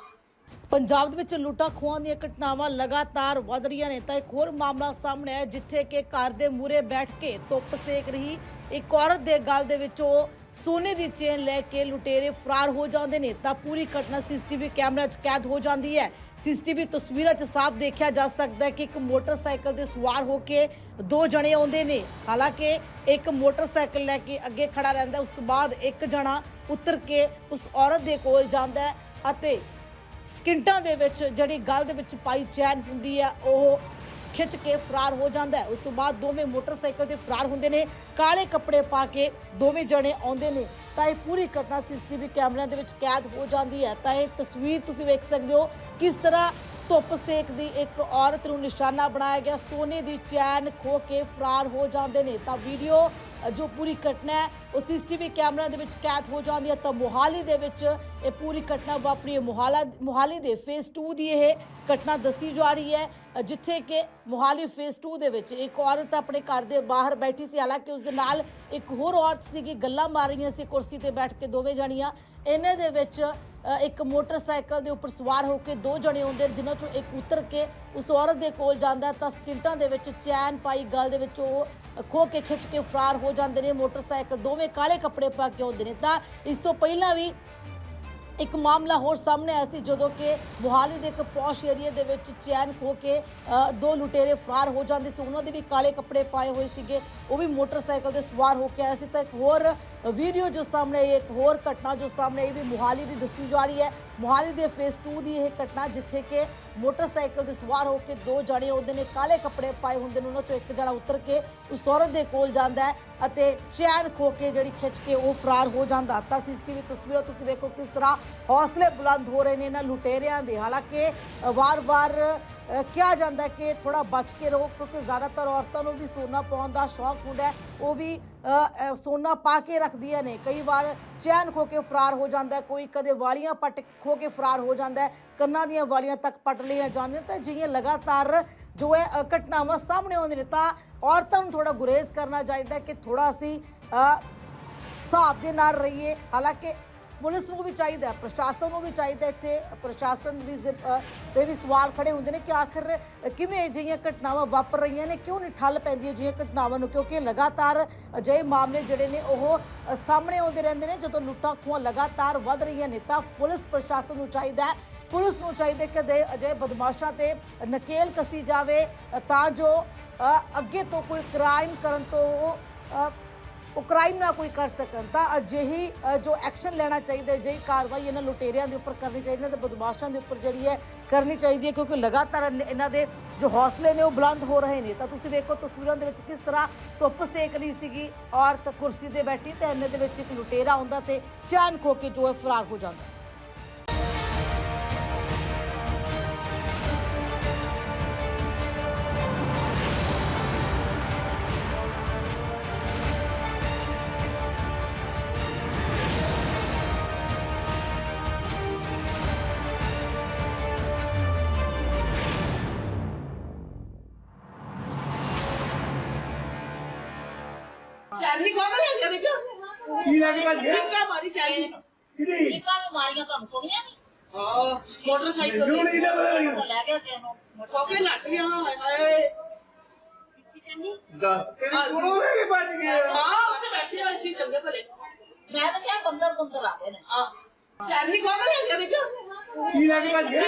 ਪੰਜਾਬ ਦੇ ਵਿੱਚ ਲੁੱਟਾਂ ਖੋਹਾਂ ਦੀਆਂ ਘਟਨਾਵਾਂ ਲਗਾਤਾਰ ਵਧ ਰਹੀਆਂ ਨੇ ਤਾਂ ਇੱਕ ਹੋਰ ਮਾਮਲਾ ਸਾਹਮਣੇ ਆਇਆ ਜਿੱਥੇ ਕਿ ਘਰ ਦੇ ਮੂਹਰੇ ਬੈਠ ਕੇ ਧੁੱਪ ਸੇਕ ਰਹੀ। ਇੱਕ ਔਰਤ ਦੇ ਗਲ ਦੇ ਵਿੱਚੋਂ ਸੋਨੇ ਦੀ ਚੇਨ ਲੈ ਕੇ ਲੁਟੇਰੇ ਫਰਾਰ ਹੋ ਜਾਂਦੇ ਨੇ ਤਾਂ ਪੂਰੀ ਘਟਨਾ ਸੀਸੀਟੀਵੀ ਕੈਮਰਾ 'ਚ ਕੈਦ ਹੋ ਜਾਂਦੀ ਹੈ। ਸੀਸੀਟੀਵੀ ਤਸਵੀਰਾਂ 'ਚ ਸਾਫ਼ ਦੇਖਿਆ ਜਾ ਸਕਦਾ ਹੈ ਕਿ ਇੱਕ ਮੋਟਰਸਾਈਕਲ ਤੇ ਸਵਾਰ ਹੋ ਕੇ ਦੋ ਜਣੇ ਆਉਂਦੇ ਨੇ। ਹਾਲਾਂਕਿ ਇੱਕ ਮੋਟਰਸਾਈਕਲ ਲੈ ਕੇ ਅੱਗੇ ਖੜਾ ਰਹਿੰਦਾ ਉਸ ਤੋਂ ਬਾਅਦ ਇੱਕ ਜਣਾ ਉਤਰ ਕੇ ਉਸ ਔਰਤ ਦੇ ਕੋਲ ਜਾਂਦਾ ਹੈ ਅਤੇ ਸਕਿੰਟਾਂ ਦੇ ਵਿੱਚ ਜਿਹੜੀ ਗੱਲ ਦੇ ਵਿੱਚ ਪਾਈ ਚੈਨ ਹੁੰਦੀ ਹੈ, ਉਹ ਖਿੱਚ ਕੇ ਫਰਾਰ ਹੋ ਜਾਂਦਾ ਹੈ। ਉਸ ਤੋਂ ਬਾਅਦ ਦੋਵੇਂ ਮੋਟਰਸਾਈਕਲ ਤੇ ਫਰਾਰ ਹੁੰਦੇ ਨੇ। ਕਾਲੇ ਕੱਪੜੇ ਪਾ ਕੇ ਦੋਵੇਂ ਜਣੇ ਆਉਂਦੇ ਨੇ। ਤਾਂ ਇਹ ਪੂਰੀ ਘਟਨਾ ਸੀਸੀਟੀਵੀ ਕੈਮਰਿਆਂ ਦੇ ਵਿੱਚ ਕੈਦ ਹੋ ਜਾਂਦੀ ਹੈ। ਤਾਂ ਇਹ ਤਸਵੀਰ ਤੁਸੀਂ ਵੇਖ ਸਕਦੇ ਹੋ ਕਿਸ ਤਰ੍ਹਾਂ ਧੁੱਪ ਸੇਕ ਦੀ ਇੱਕ ਔਰਤ ਨੂੰ ਨਿਸ਼ਾਨਾ ਬਣਾਇਆ ਗਿਆ। ਸੋਨੇ ਦੀ ਚੈਨ ਖੋ ਕੇ ਫਰਾਰ ਹੋ ਜਾਂਦੇ ਨੇ। ਤਾਂ ਵੀਡੀਓ ਜੋ ਪੂਰੀ ਘਟਨਾ ਹੈ, ਉਹ ਸੀਸੀਟੀਵੀ ਕੈਮਰਿਆਂ ਦੇ ਵਿੱਚ ਕੈਦ ਹੋ ਜਾਂਦੀ ਹੈ ਤਾਂ ਮੋਹਾਲੀ ਦੇ ਵਿੱਚ ਇਹ ਪੂਰੀ ਘਟਨਾ ਵਾਪਰੀ ਹੈ ਮੋਹਾਲਾ, ਮੋਹਾਲੀ ਦੇ ਫੇਸ 2 ਦੀ ਇਹ ਘਟਨਾ ਦੱਸੀ ਜਾ ਰਹੀ ਹੈ। ਜਿੱਥੇ ਕਿ ਮੋਹਾਲੀ ਫੇਸ 2 ਦੇ ਵਿੱਚ ਇੱਕ ਔਰਤ ਆਪਣੇ ਘਰ ਦੇ ਬਾਹਰ ਬੈਠੀ ਸੀ। ਹਾਲਾਂਕਿ ਉਸ ਦੇ ਨਾਲ ਇੱਕ ਹੋਰ ਔਰਤ ਸੀਗੀ, ਗੱਲਾਂ ਮਾਰ ਰਹੀਆਂ ਸੀ, ਕੁਰਸੀ ਤੇ ਬੈਠ ਕੇ ਦੋਵੇਂ ਜਾਣੀਆਂ। ਇਹਨੇ ਦੇ ਵਿੱਚ ਇੱਕ ਮੋਟਰਸਾਈਕਲ ਦੇ ਉੱਪਰ ਸਵਾਰ ਹੋ ਕੇ ਦੋ ਜਣੇ ਆਉਂਦੇ ਨੇ, ਜਿਨ੍ਹਾਂ ਚੋਂ ਇੱਕ ਉਤਰ ਕੇ ਉਸ ਔਰਤ ਦੇ ਕੋਲ ਜਾਂਦਾ ਹੈ। ਤਾਂ ਸਕਿੰਟਾਂ ਦੇ ਵਿੱਚ ਚੈਨ ਪਾਈ ਗਲ ਦੇ ਵਿੱਚ ਉਹ ਖੋ ਕੇ ਖਿੱਚ ਕੇ ਫਰਾਰ ਹੋ ਜਾਂਦੇ ਨੇ। ਮੋਟਰਸਾਈਕਲ ਦੋਵੇਂ ਕਾਲੇ ਕੱਪੜੇ ਪਾ ਕੇ ਆਉਂਦੇ ਨੇ। ਤਾਂ ਇਸ ਤੋਂ ਪਹਿਲਾਂ ਵੀ ਇੱਕ ਮਾਮਲਾ ਹੋਰ ਸਾਹਮਣੇ ਆਇਆ ਸੀ ਜਦੋਂ ਕਿ ਮੁਹਾਲੀ ਦੇ ਇੱਕ ਪੌਸ਼ ਏਰੀਆ ਦੇ ਵਿੱਚ ਚੈਨ ਖੋ ਕੇ ਦੋ ਲੁਟੇਰੇ ਫਰਾਰ ਹੋ ਜਾਂਦੇ ਸੀ। ਉਹਨਾਂ ਦੇ ਵੀ ਕਾਲੇ ਕੱਪੜੇ ਪਾਏ ਹੋਏ ਸੀਗੇ। ਉਹ ਵੀ ਮੋਟਰਸਾਈਕਲ ਤੇ ਸਵਾਰ ਹੋ ਕੇ ਆਏ ਸੀ। ਤਾਂ ਇੱਕ ਹੋਰ ਵੀਡੀਓ ਜੋ ਸਾਹਮਣੇ ਆਈ, ਇੱਕ ਹੋਰ ਘਟਨਾ ਜੋ ਸਾਹਮਣੇ ਆਈ ਵੀ ਮੁਹਾਲੀ ਦੀ ਦੱਸੀ ਜਾ ਰਹੀ ਹੈ। ਮੁਹਾਲੀ ਦੇ ਫੇਸ 2 ਦੀ ਇਹ ਘਟਨਾ, ਜਿੱਥੇ ਕਿ ਮੋਟਰਸਾਈਕਲ ਤੇ ਸਵਾਰ ਹੋ ਕੇ ਦੋ ਜਣੇ ਆਉਂਦੇ ਨੇ ਕਾਲੇ ਕੱਪੜੇ ਪਾਏ ਹੁੰਦੇ ਨੇ, ਉਹਨਾਂ ਚੋਂ ਇੱਕ ਜਣਾ ਉਤਰ ਕੇ ਉਸ ਔਰਤ ਦੇ ਕੋਲ ਜਾਂਦਾ ਹੈ ਅਤੇ ਚੈਨ ਖੋ ਕੇ ਜਿਹੜੀ ਖਿੱਚ ਕੇ ਉਹ ਫਰਾਰ ਹੋ ਜਾਂਦਾ। ਤਾਂ ਸੀਸੀਟੀਵੀ ਤਸਵੀਰਾਂ ਤੁਸੀਂ ਵੇਖੋ ਕਿਸ ਤਰ੍ਹਾਂ ਹੌਸਲੇ ਬੁਲੰਦ ਹੋ ਰਹੇ ਨੇ ਇਹਨਾਂ ਲੁਟੇਰਿਆਂ ਦੇ। ਹਾਲਾਂਕਿ ਵਾਰ-ਵਾਰ ਕਿਹਾ ਜਾਂਦਾ ਕਿ ਥੋੜਾ ਬਚ ਕੇ ਰਹੋ, ਕਿਉਂਕਿ ਜ਼ਿਆਦਾਤਰ ਔਰਤਾਂ ਨੂੰ ਵੀ ਸੋਨਾ ਪਾਉਣ ਦਾ ਸ਼ੌਕ ਹੁੰਦਾ ਉਹ ਵੀ ਸੋਨਾ ਪਾ ਕੇ ਰੱਖਦੀਆਂ ਨੇ। ਕਈ ਵਾਰ ਚੈਨ ਖੋ ਕੇ ਫਰਾਰ ਹੋ ਜਾਂਦਾ ਕੋਈ ਕਦੇ ਵਾਲੀਆਂ ਪੱਟ ਖੋ ਕੇ ਫਰਾਰ ਹੋ ਜਾਂਦਾ ਕੰਨਾਂ ਦੀਆਂ ਵਾਲੀਆਂ ਤੱਕ ਪੱਟ ਲਈਆਂ ਜਾਂਦੀਆਂ ਤਾਂ ਜਿਹੀਆਂ ਲਗਾਤਾਰ ਜੋ ਹੈ ਘਟਨਾਵਾਂ ਸਾਹਮਣੇ ਆਉਂਦੀਆਂ ਨੇ, ਤਾਂ ਔਰਤਾਂ ਨੂੰ ਥੋੜਾ ਗੁਰੇਜ਼ ਕਰਨਾ ਚਾਹੀਦਾ ਕਿ ਥੋੜਾ ਅਸੀਂ ਹਿਸਾਬ ਦੇ ਨਾਲ ਰਹੀਏ। ਹਾਲਾਂਕਿ ਪੁਲਿਸ ਨੂੰ ਵੀ ਚਾਹੀਦਾ ਪ੍ਰਸ਼ਾਸਨ ਨੂੰ ਵੀ ਚਾਹੀਦਾ ਇੱਥੇ। ਪ੍ਰਸ਼ਾਸਨ ਵੀ ਜ਼ਿ- ਤੇ ਵੀ ਸਵਾਲ ਖੜੇ ਹੁੰਦੇ ਨੇ ਕਿ ਆਖਰ ਕਿਵੇਂ ਅਜਿਹੀਆਂ ਘਟਨਾਵਾਂ ਵਾਪਰ ਰਹੀਆਂ ਨੇ? ਕਿਉਂ ਨਹੀਂ ਠੱਲ ਪੈਂਦੀ ਅਜਿਹੀਆਂ ਘਟਨਾਵਾਂ ਨੂੰ? ਕਿਉਂਕਿ ਲਗਾਤਾਰ ਅਜਿਹੇ ਮਾਮਲੇ ਜਿਹੜੇ ਨੇ, ਉਹ ਸਾਹਮਣੇ ਆਉਂਦੇ ਰਹਿੰਦੇ ਨੇ, ਜਦੋਂ ਲੁੱਟਾਂ ਖੋਹਾਂ ਲਗਾਤਾਰ ਵੱਧ ਰਹੀਆਂ ਨੇ, ਤਾਂ ਪੁਲਿਸ ਪ੍ਰਸ਼ਾਸਨ ਨੂੰ ਚਾਹੀਦਾ ਪੁਲਿਸ ਨੂੰ ਚਾਹੀਦਾ ਹੈ ਕਿ ਦੇ ਅਜਿਹੇ ਬਦਮਾਸ਼ਾਂ ਤੇ ਨਕੇਲ ਕਸੀ ਜਾਵੇ, ਤਾਂ ਜੋ ਅੱਗੇ ਤੋਂ ਕੋਈ ਕ੍ਰਾਈਮ ਕਰਨ ਤੋਂ ਉਹ, ਕ੍ਰਾਈਮ ਨਾ ਕੋਈ ਕਰ ਸਕਣ। ਤਾਂ ਅਜਿਹੀ ਜੋ ਐਕਸ਼ਨ ਲੈਣਾ ਚਾਹੀਦਾ ਅਜਿਹੀ ਕਾਰਵਾਈ ਇਹਨਾਂ ਲੁਟੇਰਿਆਂ ਦੇ ਉੱਪਰ ਕਰਨੀ ਚਾਹੀਦੀ ਹੈ ਤੇ ਬਦਮਾਸ਼ਾਂ ਦੇ ਉੱਪਰ ਜਿਹੜੀ ਹੈ ਕਰਨੀ ਚਾਹੀਦੀ ਹੈ ਕਿਉਂਕਿ ਲਗਾਤਾਰ ਇਹਨਾਂ ਦੇ ਜੋ ਹੌਸਲੇ ਨੇ ਉਹ ਬੁਲੰਦ ਹੋ ਰਹੇ ਨੇ। ਤਾਂ ਤੁਸੀਂ ਵੇਖੋ ਤਸਵੀਰਾਂ ਦੇ ਵਿੱਚ ਕਿਸ ਤਰ੍ਹਾਂ ਧੁੱਪ ਸੇਕ ਰਹੀ ਸੀਗੀ। ਔਰਤ ਕੁਰਸੀ ਤੇ ਬੈਠੀ ਤੇ ਇਹਨਾਂ ਦੇ ਵਿੱਚ ਇੱਕ ਲੁਟੇਰਾ ਆਉਂਦਾ ਤੇ ਚੈਨ ਖੋ ਕੇ ਜੋ ਹੈ ਫਰਾਰ ਹੋ ਜਾਂਦਾ। ਕੋਲ ਲੈ ਗਿਆ ਦੇਖੋ ਕੀ ਲੈ ਕੇ ਭੱਜ ਗਿਆ ਕਿੱਕਾ ਮਾਰੀ ਚਾਂਦੀ ਕਿਹਦੀ? ਚੀਕਾਂ ਵੀ ਮਾਰੀਆਂ ਤੁਹਾਨੂੰ ਸੁਣੀਆਂ ਨਹੀਂ ਹਾਂ ਮੋਟਰਸਾਈਕਲ ਮੈਨੂੰ ਨਹੀਂ ਨਾ ਪਤਾ ਲੱਗਿਆ। ਲੈ ਗਿਆ ਦੱਸ ਕੋਲੋਂ ਕੇ ਭੱਜ ਗਿਆ ਮੈਂ ਤਾਂ ਕਿਹਾ ਬੰਦਰ ਬੰਦਰ ਆ ਗਏ ਨੇ। ਕੋਲ ਲੈ ਗਿਆ ਦੇਖੋ ਕੀ ਲੈ ਕੇ ਭੱਜ ਗਿਆ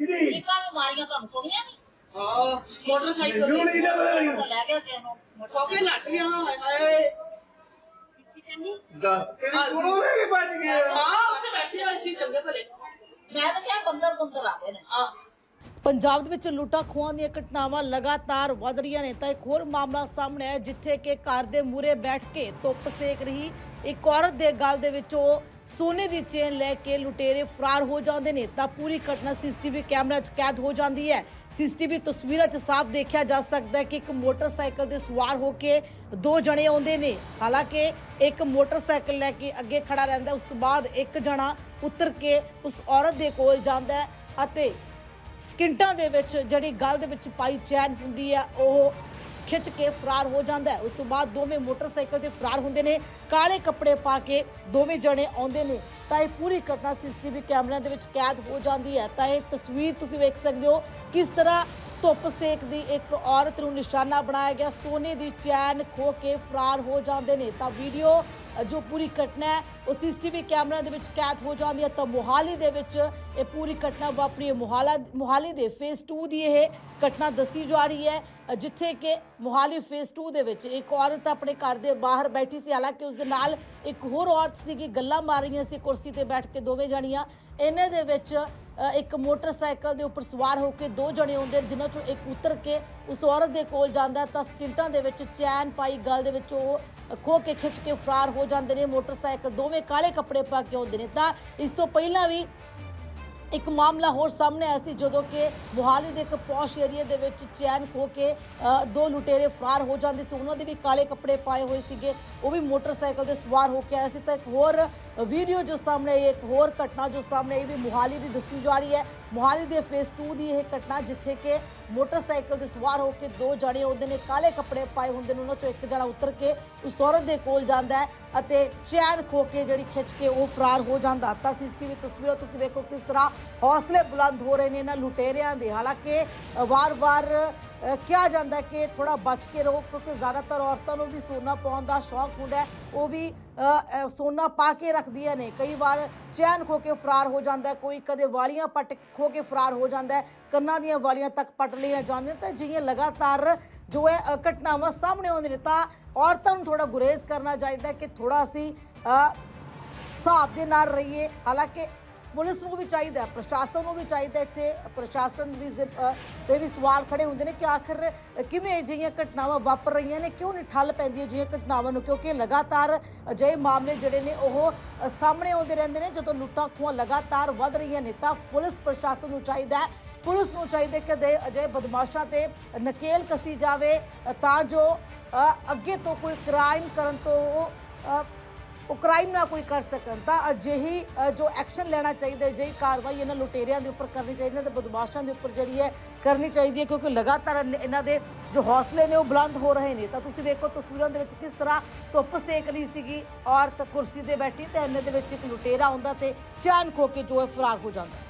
ਕਿਹਦੀ? ਵੀ ਮਾਰੀਆਂ ਤੁਹਾਨੂੰ ਸੁਣੀਆਂ ਨਹੀਂ ਹਾਂ ਮੋਟਰਸਾਈਕਲ ਮੈਨੂੰ ਨਹੀਂ ਤੇ ਨਾ ਪਤਾ। ਤਾਂ ਲੱਗਿਆ ਲੈ ਗਿਆ ਚੈਨੋ ਕੋਕੇ ਲੱਟ ਗਿਆ ਹਾਏ ਹਾਏ। ਦੱਸ ਤੇਰੀ ਕੋਲੋਂ ਲੈ ਕੇ ਭੱਜ ਗਿਆ ਹਾਂ ਉੱਥੇ ਬੈਠੇ ਹੋਏ ਸੀ ਚੰਗੇ ਭਲੇ। ਮੈਂ ਤਾਂ ਕਿਹਾ ਬੰਦਰ ਬੰਦਰ ਆ ਗਏ ਨੇ। ਆ ਪੰਜਾਬ ਦੇ ਵਿੱਚ ਲੁੱਟਾਂ ਖੋਹਾਂ ਦੀਆਂ ਘਟਨਾਵਾਂ ਲਗਾਤਾਰ ਵੱਧ ਰਹੀਆਂ ਨੇ ਤਾਂ ਇੱਕ ਹੋਰ ਮਾਮਲਾ ਸਾਹਮਣੇ ਆਇਆ ਜਿੱਥੇ ਕਿ ਘਰ ਦੇ ਮੂਹਰੇ ਬੈਠ ਕੇ ਧੁੱਪ ਸੇਕ ਰਹੀ। ਇੱਕ ਔਰਤ ਦੇ ਗਲ ਦੇ ਵਿੱਚੋਂ ਸੋਨੇ ਦੀ ਚੇਨ ਲੈ ਕੇ ਲੁਟੇਰੇ ਫਰਾਰ ਹੋ ਜਾਂਦੇ ਨੇ, ਤਾਂ ਪੂਰੀ ਘਟਨਾ ਸੀਸੀਟੀਵੀ ਕੈਮਰਾ 'ਚ ਕੈਦ ਹੋ ਜਾਂਦੀ ਹੈ। ਸੀਸੀਟੀਵੀ ਤਸਵੀਰਾਂ 'ਚ ਸਾਫ਼ ਦੇਖਿਆ ਜਾ ਸਕਦਾ ਹੈ ਕਿ ਇੱਕ ਮੋਟਰਸਾਈਕਲ ਤੇ ਸਵਾਰ ਹੋ ਕੇ ਦੋ ਜਣੇ ਆਉਂਦੇ ਨੇ। ਹਾਲਾਂਕਿ ਇੱਕ ਮੋਟਰਸਾਈਕਲ ਲੈ ਕੇ ਅੱਗੇ ਖੜਾ ਰਹਿੰਦਾ, ਉਸ ਤੋਂ ਬਾਅਦ ਇੱਕ ਜਣਾ ਉਤਰ ਕੇ ਉਸ ਔਰਤ ਦੇ ਕੋਲ ਜਾਂਦਾ ਹੈ ਅਤੇ ਸਕਿੰਟਾਂ ਦੇ ਵਿੱਚ ਜਿਹੜੀ ਗੱਲ ਦੇ ਵਿੱਚ ਪਾਈ ਚੈਨ ਹੁੰਦੀ ਹੈ, ਉਹ ਖਿੱਚ ਕੇ ਫਰਾਰ ਹੋ ਜਾਂਦਾ ਹੈ। ਉਸ ਤੋਂ ਬਾਅਦ ਦੋਵੇਂ ਮੋਟਰਸਾਈਕਲ ਤੇ ਫਰਾਰ ਹੁੰਦੇ ਨੇ। ਕਾਲੇ ਕੱਪੜੇ ਪਾ ਕੇ ਦੋਵੇਂ ਜਣੇ ਆਉਂਦੇ ਨੇ। ਤਾਂ ਇਹ ਪੂਰੀ ਘਟਨਾ ਸੀਸੀਟੀਵੀ ਕੈਮਰਿਆਂ ਦੇ ਵਿੱਚ ਕੈਦ ਹੋ ਜਾਂਦੀ ਹੈ। ਤਾਂ ਇਹ ਤਸਵੀਰ ਤੁਸੀਂ ਵੇਖ ਸਕਦੇ ਹੋ ਕਿਸ ਤਰ੍ਹਾਂ ਧੁੱਪ ਸੇਕ ਦੀ ਇੱਕ ਔਰਤ ਨੂੰ ਨਿਸ਼ਾਨਾ ਬਣਾਇਆ ਗਿਆ। ਸੋਨੇ ਦੀ ਚੈਨ ਖੋ ਕੇ ਫਰਾਰ ਹੋ ਜਾਂਦੇ ਨੇ। ਤਾਂ ਵੀਡੀਓ ਜੋ ਪੂਰੀ ਘਟਨਾ ਹੈ, ਉਹ ਸੀਸੀਟੀਵੀ ਕੈਮਰਿਆਂ ਦੇ ਵਿੱਚ ਕੈਦ ਹੋ ਜਾਂਦੀ ਹੈ ਤਾਂ ਮੋਹਾਲੀ ਦੇ ਵਿੱਚ ਇਹ ਪੂਰੀ ਘਟਨਾ ਵਾਪਰੀ ਹੈ ਮੋਹਾਲਾ ਮੋਹਾਲੀ ਦੇ ਫੇਸ 2 ਦੀ ਇਹ ਘਟਨਾ ਦੱਸੀ ਜਾ ਰਹੀ ਹੈ, ਜਿੱਥੇ ਕਿ ਮੋਹਾਲੀ ਫੇਸ 2 ਦੇ ਵਿੱਚ ਇੱਕ ਔਰਤ ਆਪਣੇ ਘਰ ਦੇ ਬਾਹਰ ਬੈਠੀ ਸੀ, ਹਾਲਾਂਕਿ ਉਸ ਦੇ ਨਾਲ ਇੱਕ ਹੋਰ ਔਰਤ ਸੀਗੀ, ਗੱਲਾਂ ਮਾਰ ਰਹੀਆਂ ਸੀ, ਕੁਰਸੀ ਤੇ ਬੈਠ ਕੇ ਦੋਵੇਂ ਜਾਣੀਆਂ। ਇਹਨੇ ਦੇ ਵਿੱਚ ਇੱਕ ਮੋਟਰਸਾਈਕਲ ਦੇ ਉੱਪਰ ਸਵਾਰ ਹੋ ਕੇ ਦੋ ਜਣੇ ਆਉਂਦੇ ਨੇ, ਜਿਨ੍ਹਾਂ ਚੋਂ ਇੱਕ ਉਤਰ ਕੇ ਉਸ ਔਰਤ ਦੇ ਕੋਲ ਜਾਂਦਾ ਹੈ। ਤਾਂ ਸਕਿੰਟਾਂ ਦੇ ਵਿੱਚ ਚੈਨ ਪਾਈ ਗਲ ਦੇ ਵਿੱਚ ਉਹ ਖੋ ਕੇ ਖਿੱਚ ਕੇ ਫਰਾਰ ਹੋ ਜਾਂਦੇ ਨੇ। ਮੋਟਰਸਾਈਕਲ ਦੋਵੇਂ ਕਾਲੇ ਕੱਪੜੇ ਪਾ ਕੇ ਆਉਂਦੇ ਨੇ। ਤਾਂ ਇਸ ਤੋਂ ਪਹਿਲਾਂ ਵੀ ਇੱਕ ਮਾਮਲਾ ਹੋਰ ਸਾਹਮਣੇ ਆਇਆ ਸੀ ਜਦੋਂ ਕਿ ਮੁਹਾਲੀ ਦੇ ਇੱਕ ਪੌਸ਼ ਏਰੀਆ ਦੇ ਵਿੱਚ ਚੈਨ ਖੋ ਕੇ ਦੋ ਲੁਟੇਰੇ ਫਰਾਰ ਹੋ ਜਾਂਦੇ ਸੀ। ਉਹਨਾਂ ਦੇ ਵੀ ਕਾਲੇ ਕੱਪੜੇ ਪਾਏ ਹੋਏ ਸੀਗੇ। ਉਹ ਵੀ ਮੋਟਰਸਾਈਕਲ ਤੇ ਸਵਾਰ ਹੋ ਕੇ ਆਏ ਸੀ। ਤਾਂ ਇੱਕ ਹੋਰ ਵੀਡੀਓ ਜੋ ਸਾਹਮਣੇ ਆਈ, ਇੱਕ ਹੋਰ ਘਟਨਾ ਜੋ ਸਾਹਮਣੇ ਆਈ ਵੀ ਮੁਹਾਲੀ ਦੀ ਦੱਸੀ ਜਾ ਰਹੀ ਹੈ। ਮੁਹਾਲੀ ਦੇ ਫੇਸ 2 ਦੀ ਇਹ ਘਟਨਾ ਜਿੱਥੇ ਕਿ ਮੋਟਰਸਾਈਕਲ ਤੇ ਸਵਾਰ ਹੋ ਕੇ ਦੋ ਜਣੇ ਉਹਦੇ ਨੇ ਕਾਲੇ ਕੱਪੜੇ ਪਾਏ ਹੁੰਦੇ ਨੇ, ਉਹਨਾਂ ਚੋਂ ਇੱਕ ਜਣਾ ਉਤਰ ਕੇ ਉਸ ਔਰਤ ਦੇ ਕੋਲ ਜਾਂਦਾ ਹੈ ਅਤੇ ਚੈਨ ਖੋ ਕੇ ਜਿਹੜੀ ਖਿੱਚ ਕੇ ਉਹ ਫਰਾਰ ਹੋ ਜਾਂਦਾ। ਤਾਂ ਸੀਸੀਟੀਵੀ ਤਸਵੀਰਾਂ ਤੁਸੀਂ ਵੇਖੋ ਕਿਸ ਤਰ੍ਹਾਂ ਹੌਸਲੇ ਬੁਲੰਦ ਹੋ ਰਹੇ ਨੇ ਇਹਨਾਂ ਲੁਟੇਰਿਆਂ ਦੇ। ਹਾਲਾਂਕਿ ਵਾਰ-ਵਾਰ ਕਿਹਾ ਜਾਂਦਾ ਕਿ ਥੋੜਾ ਬਚ ਕੇ ਰਹੋ ਕਿਉਂਕਿ ਜ਼ਿਆਦਾਤਰ ਔਰਤਾਂ ਨੂੰ ਵੀ ਸੋਨਾ ਪਾਉਣ ਦਾ ਸ਼ੌਕ ਹੁੰਦਾ ਉਹ ਵੀ ਸੋਨਾ ਪਾ ਕੇ ਰੱਖਦੀਆਂ ਨੇ। ਕਈ ਵਾਰ ਚੈਨ ਖੋ ਕੇ ਫਰਾਰ ਹੋ ਜਾਂਦਾ ਕੋਈ ਕਦੇ ਵਾਲੀਆਂ ਪੱਟ ਖੋ ਕੇ ਫਰਾਰ ਹੋ ਜਾਂਦਾ ਕੰਨਾਂ ਦੀਆਂ ਵਾਲੀਆਂ ਤੱਕ ਪੱਟ ਲਈਆਂ ਜਾਂਦੀਆਂ ਤਾਂ ਜਿਹੀਆਂ ਲਗਾਤਾਰ ਜੋ ਹੈ ਘਟਨਾਵਾਂ ਸਾਹਮਣੇ ਆਉਂਦੀਆਂ ਨੇ ਤਾਂ ਔਰਤਾਂ ਨੂੰ ਥੋੜਾ ਗੁਰੇਜ਼ ਕਰਨਾ ਚਾਹੀਦਾ ਕਿ ਥੋੜਾ ਅਸੀਂ ਅ, ਹਿਸਾਬ ਦੇ ਨਾਲ ਰਹੀਏ। ਹਾਲਾਂਕਿ ਪੁਲਿਸ ਨੂੰ ਵੀ ਚਾਹੀਦਾ, ਪ੍ਰਸ਼ਾਸਨ ਨੂੰ ਵੀ ਚਾਹੀਦਾ ਇੱਥੇ। ਪ੍ਰਸ਼ਾਸਨ ਵੀ ਤੇ ਵੀ ਸਵਾਲ ਖੜੇ ਹੁੰਦੇ ਨੇ ਕਿ ਆਖਰ ਕਿਵੇਂ ਅਜਿਹੀਆਂ ਘਟਨਾਵਾਂ ਵਾਪਰ ਰਹੀਆਂ ਨੇ? ਕਿਉਂ ਨਹੀਂ ਠੱਲ ਪੈਂਦੀ ਅਜਿਹੀਆਂ ਘਟਨਾਵਾਂ ਨੂੰ? ਕਿਉਂਕਿ ਲਗਾਤਾਰ ਅਜਿਹੇ ਮਾਮਲੇ ਜਿਹੜੇ ਨੇ, ਉਹ ਸਾਹਮਣੇ ਆਉਂਦੇ ਰਹਿੰਦੇ ਨੇ, ਜਦੋਂ ਲੁੱਟਾਂ ਖੋਹਾਂ ਲਗਾਤਾਰ ਵੱਧ ਰਹੀਆਂ ਨੇ, ਤਾਂ ਪੁਲਿਸ ਪ੍ਰਸ਼ਾਸਨ ਨੂੰ ਚਾਹੀਦਾ ਪੁਲਿਸ ਨੂੰ ਚਾਹੀਦਾ ਹੈ ਕਿ ਦੇ ਅਜਿਹੇ ਬਦਮਾਸ਼ਾਂ ਤੇ ਨਕੇਲ ਕਸੀ ਜਾਵੇ, ਤਾਂ ਜੋ ਅੱਗੇ ਤੋਂ ਕੋਈ ਕ੍ਰਾਈਮ ਕਰਨ ਤੋਂ ਉਹ, ਕ੍ਰਾਈਮ ਨਾ ਕੋਈ ਕਰ ਸਕਣ। ਤਾਂ ਅਜਿਹੀ ਜੋ ਐਕਸ਼ਨ ਲੈਣਾ ਚਾਹੀਦਾ ਹੈ ਅਜਿਹੀ ਕਾਰਵਾਈ ਇਹਨਾਂ ਲੁਟੇਰਿਆਂ ਦੇ ਉੱਪਰ ਕਰਨੀ ਚਾਹੀਦੀ ਹੈ ਤੇ ਬਦਮਾਸ਼ਾਂ ਦੇ ਉੱਪਰ ਜਿਹੜੀ ਹੈ ਕਰਨੀ ਚਾਹੀਦੀ ਹੈ ਕਿਉਂਕਿ ਲਗਾਤਾਰ ਇਹਨਾਂ ਦੇ ਜੋ ਹੌਸਲੇ ਨੇ ਉਹ ਬੁਲੰਦ ਹੋ ਰਹੇ ਨੇ। ਤਾਂ ਤੁਸੀਂ ਵੇਖੋ ਤਸਵੀਰਾਂ ਦੇ ਵਿੱਚ ਕਿਸ ਤਰ੍ਹਾਂ ਧੁੱਪ ਸੇਕ ਰਹੀ ਸੀਗੀ। ਔਰਤ ਕੁਰਸੀ ਤੇ ਬੈਠੀ ਤੇ ਇਹਨੇ ਦੇ ਵਿੱਚ ਇੱਕ ਲੁਟੇਰਾ ਆਉਂਦਾ ਤੇ ਚੈਨ ਖੋ ਕੇ ਜੋ ਹੈ ਫਰਾਰ ਹੋ ਜਾਂਦਾ।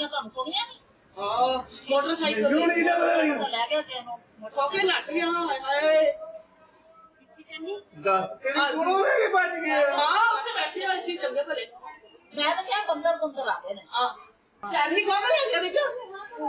ਚੀਕਾਂ ਵੀ ਮਾਰੀਆਂ ਤੁਹਾਨੂੰ ਸੁਣੀਆਂ ਨਹੀਂ ਹਾਂ ਮੋਟਰਸਾਈਕਲ ਕਿਉਂ ਨਹੀਂ ਤੇ। ਇਹਦਾ ਤਾਂ ਲੈ ਗਿਆ ਚੈਨੋ ਕੋਕੇ ਲੱਟ ਗਿਆ ਹਾਏ ਹਾਏ। ਦੱਸ ਕੋਲੋਂ ਲੈ ਕੇ ਭੱਜ ਗਿਆ ਹਾਂ ਉੱਥੇ ਬੈਠੇ ਹੋਏ ਸੀ ਚੰਗੇ ਭਲੇ। ਮੈਂ ਤਾਂ ਕਿਹਾ ਬੰਦਰ ਬੰਦਰ ਆ ਗਏ ਨੇ। ਆ ਚੈਨੀ ਕੋਲ ਲੈ ਗਿਆ ਦੇਖੋ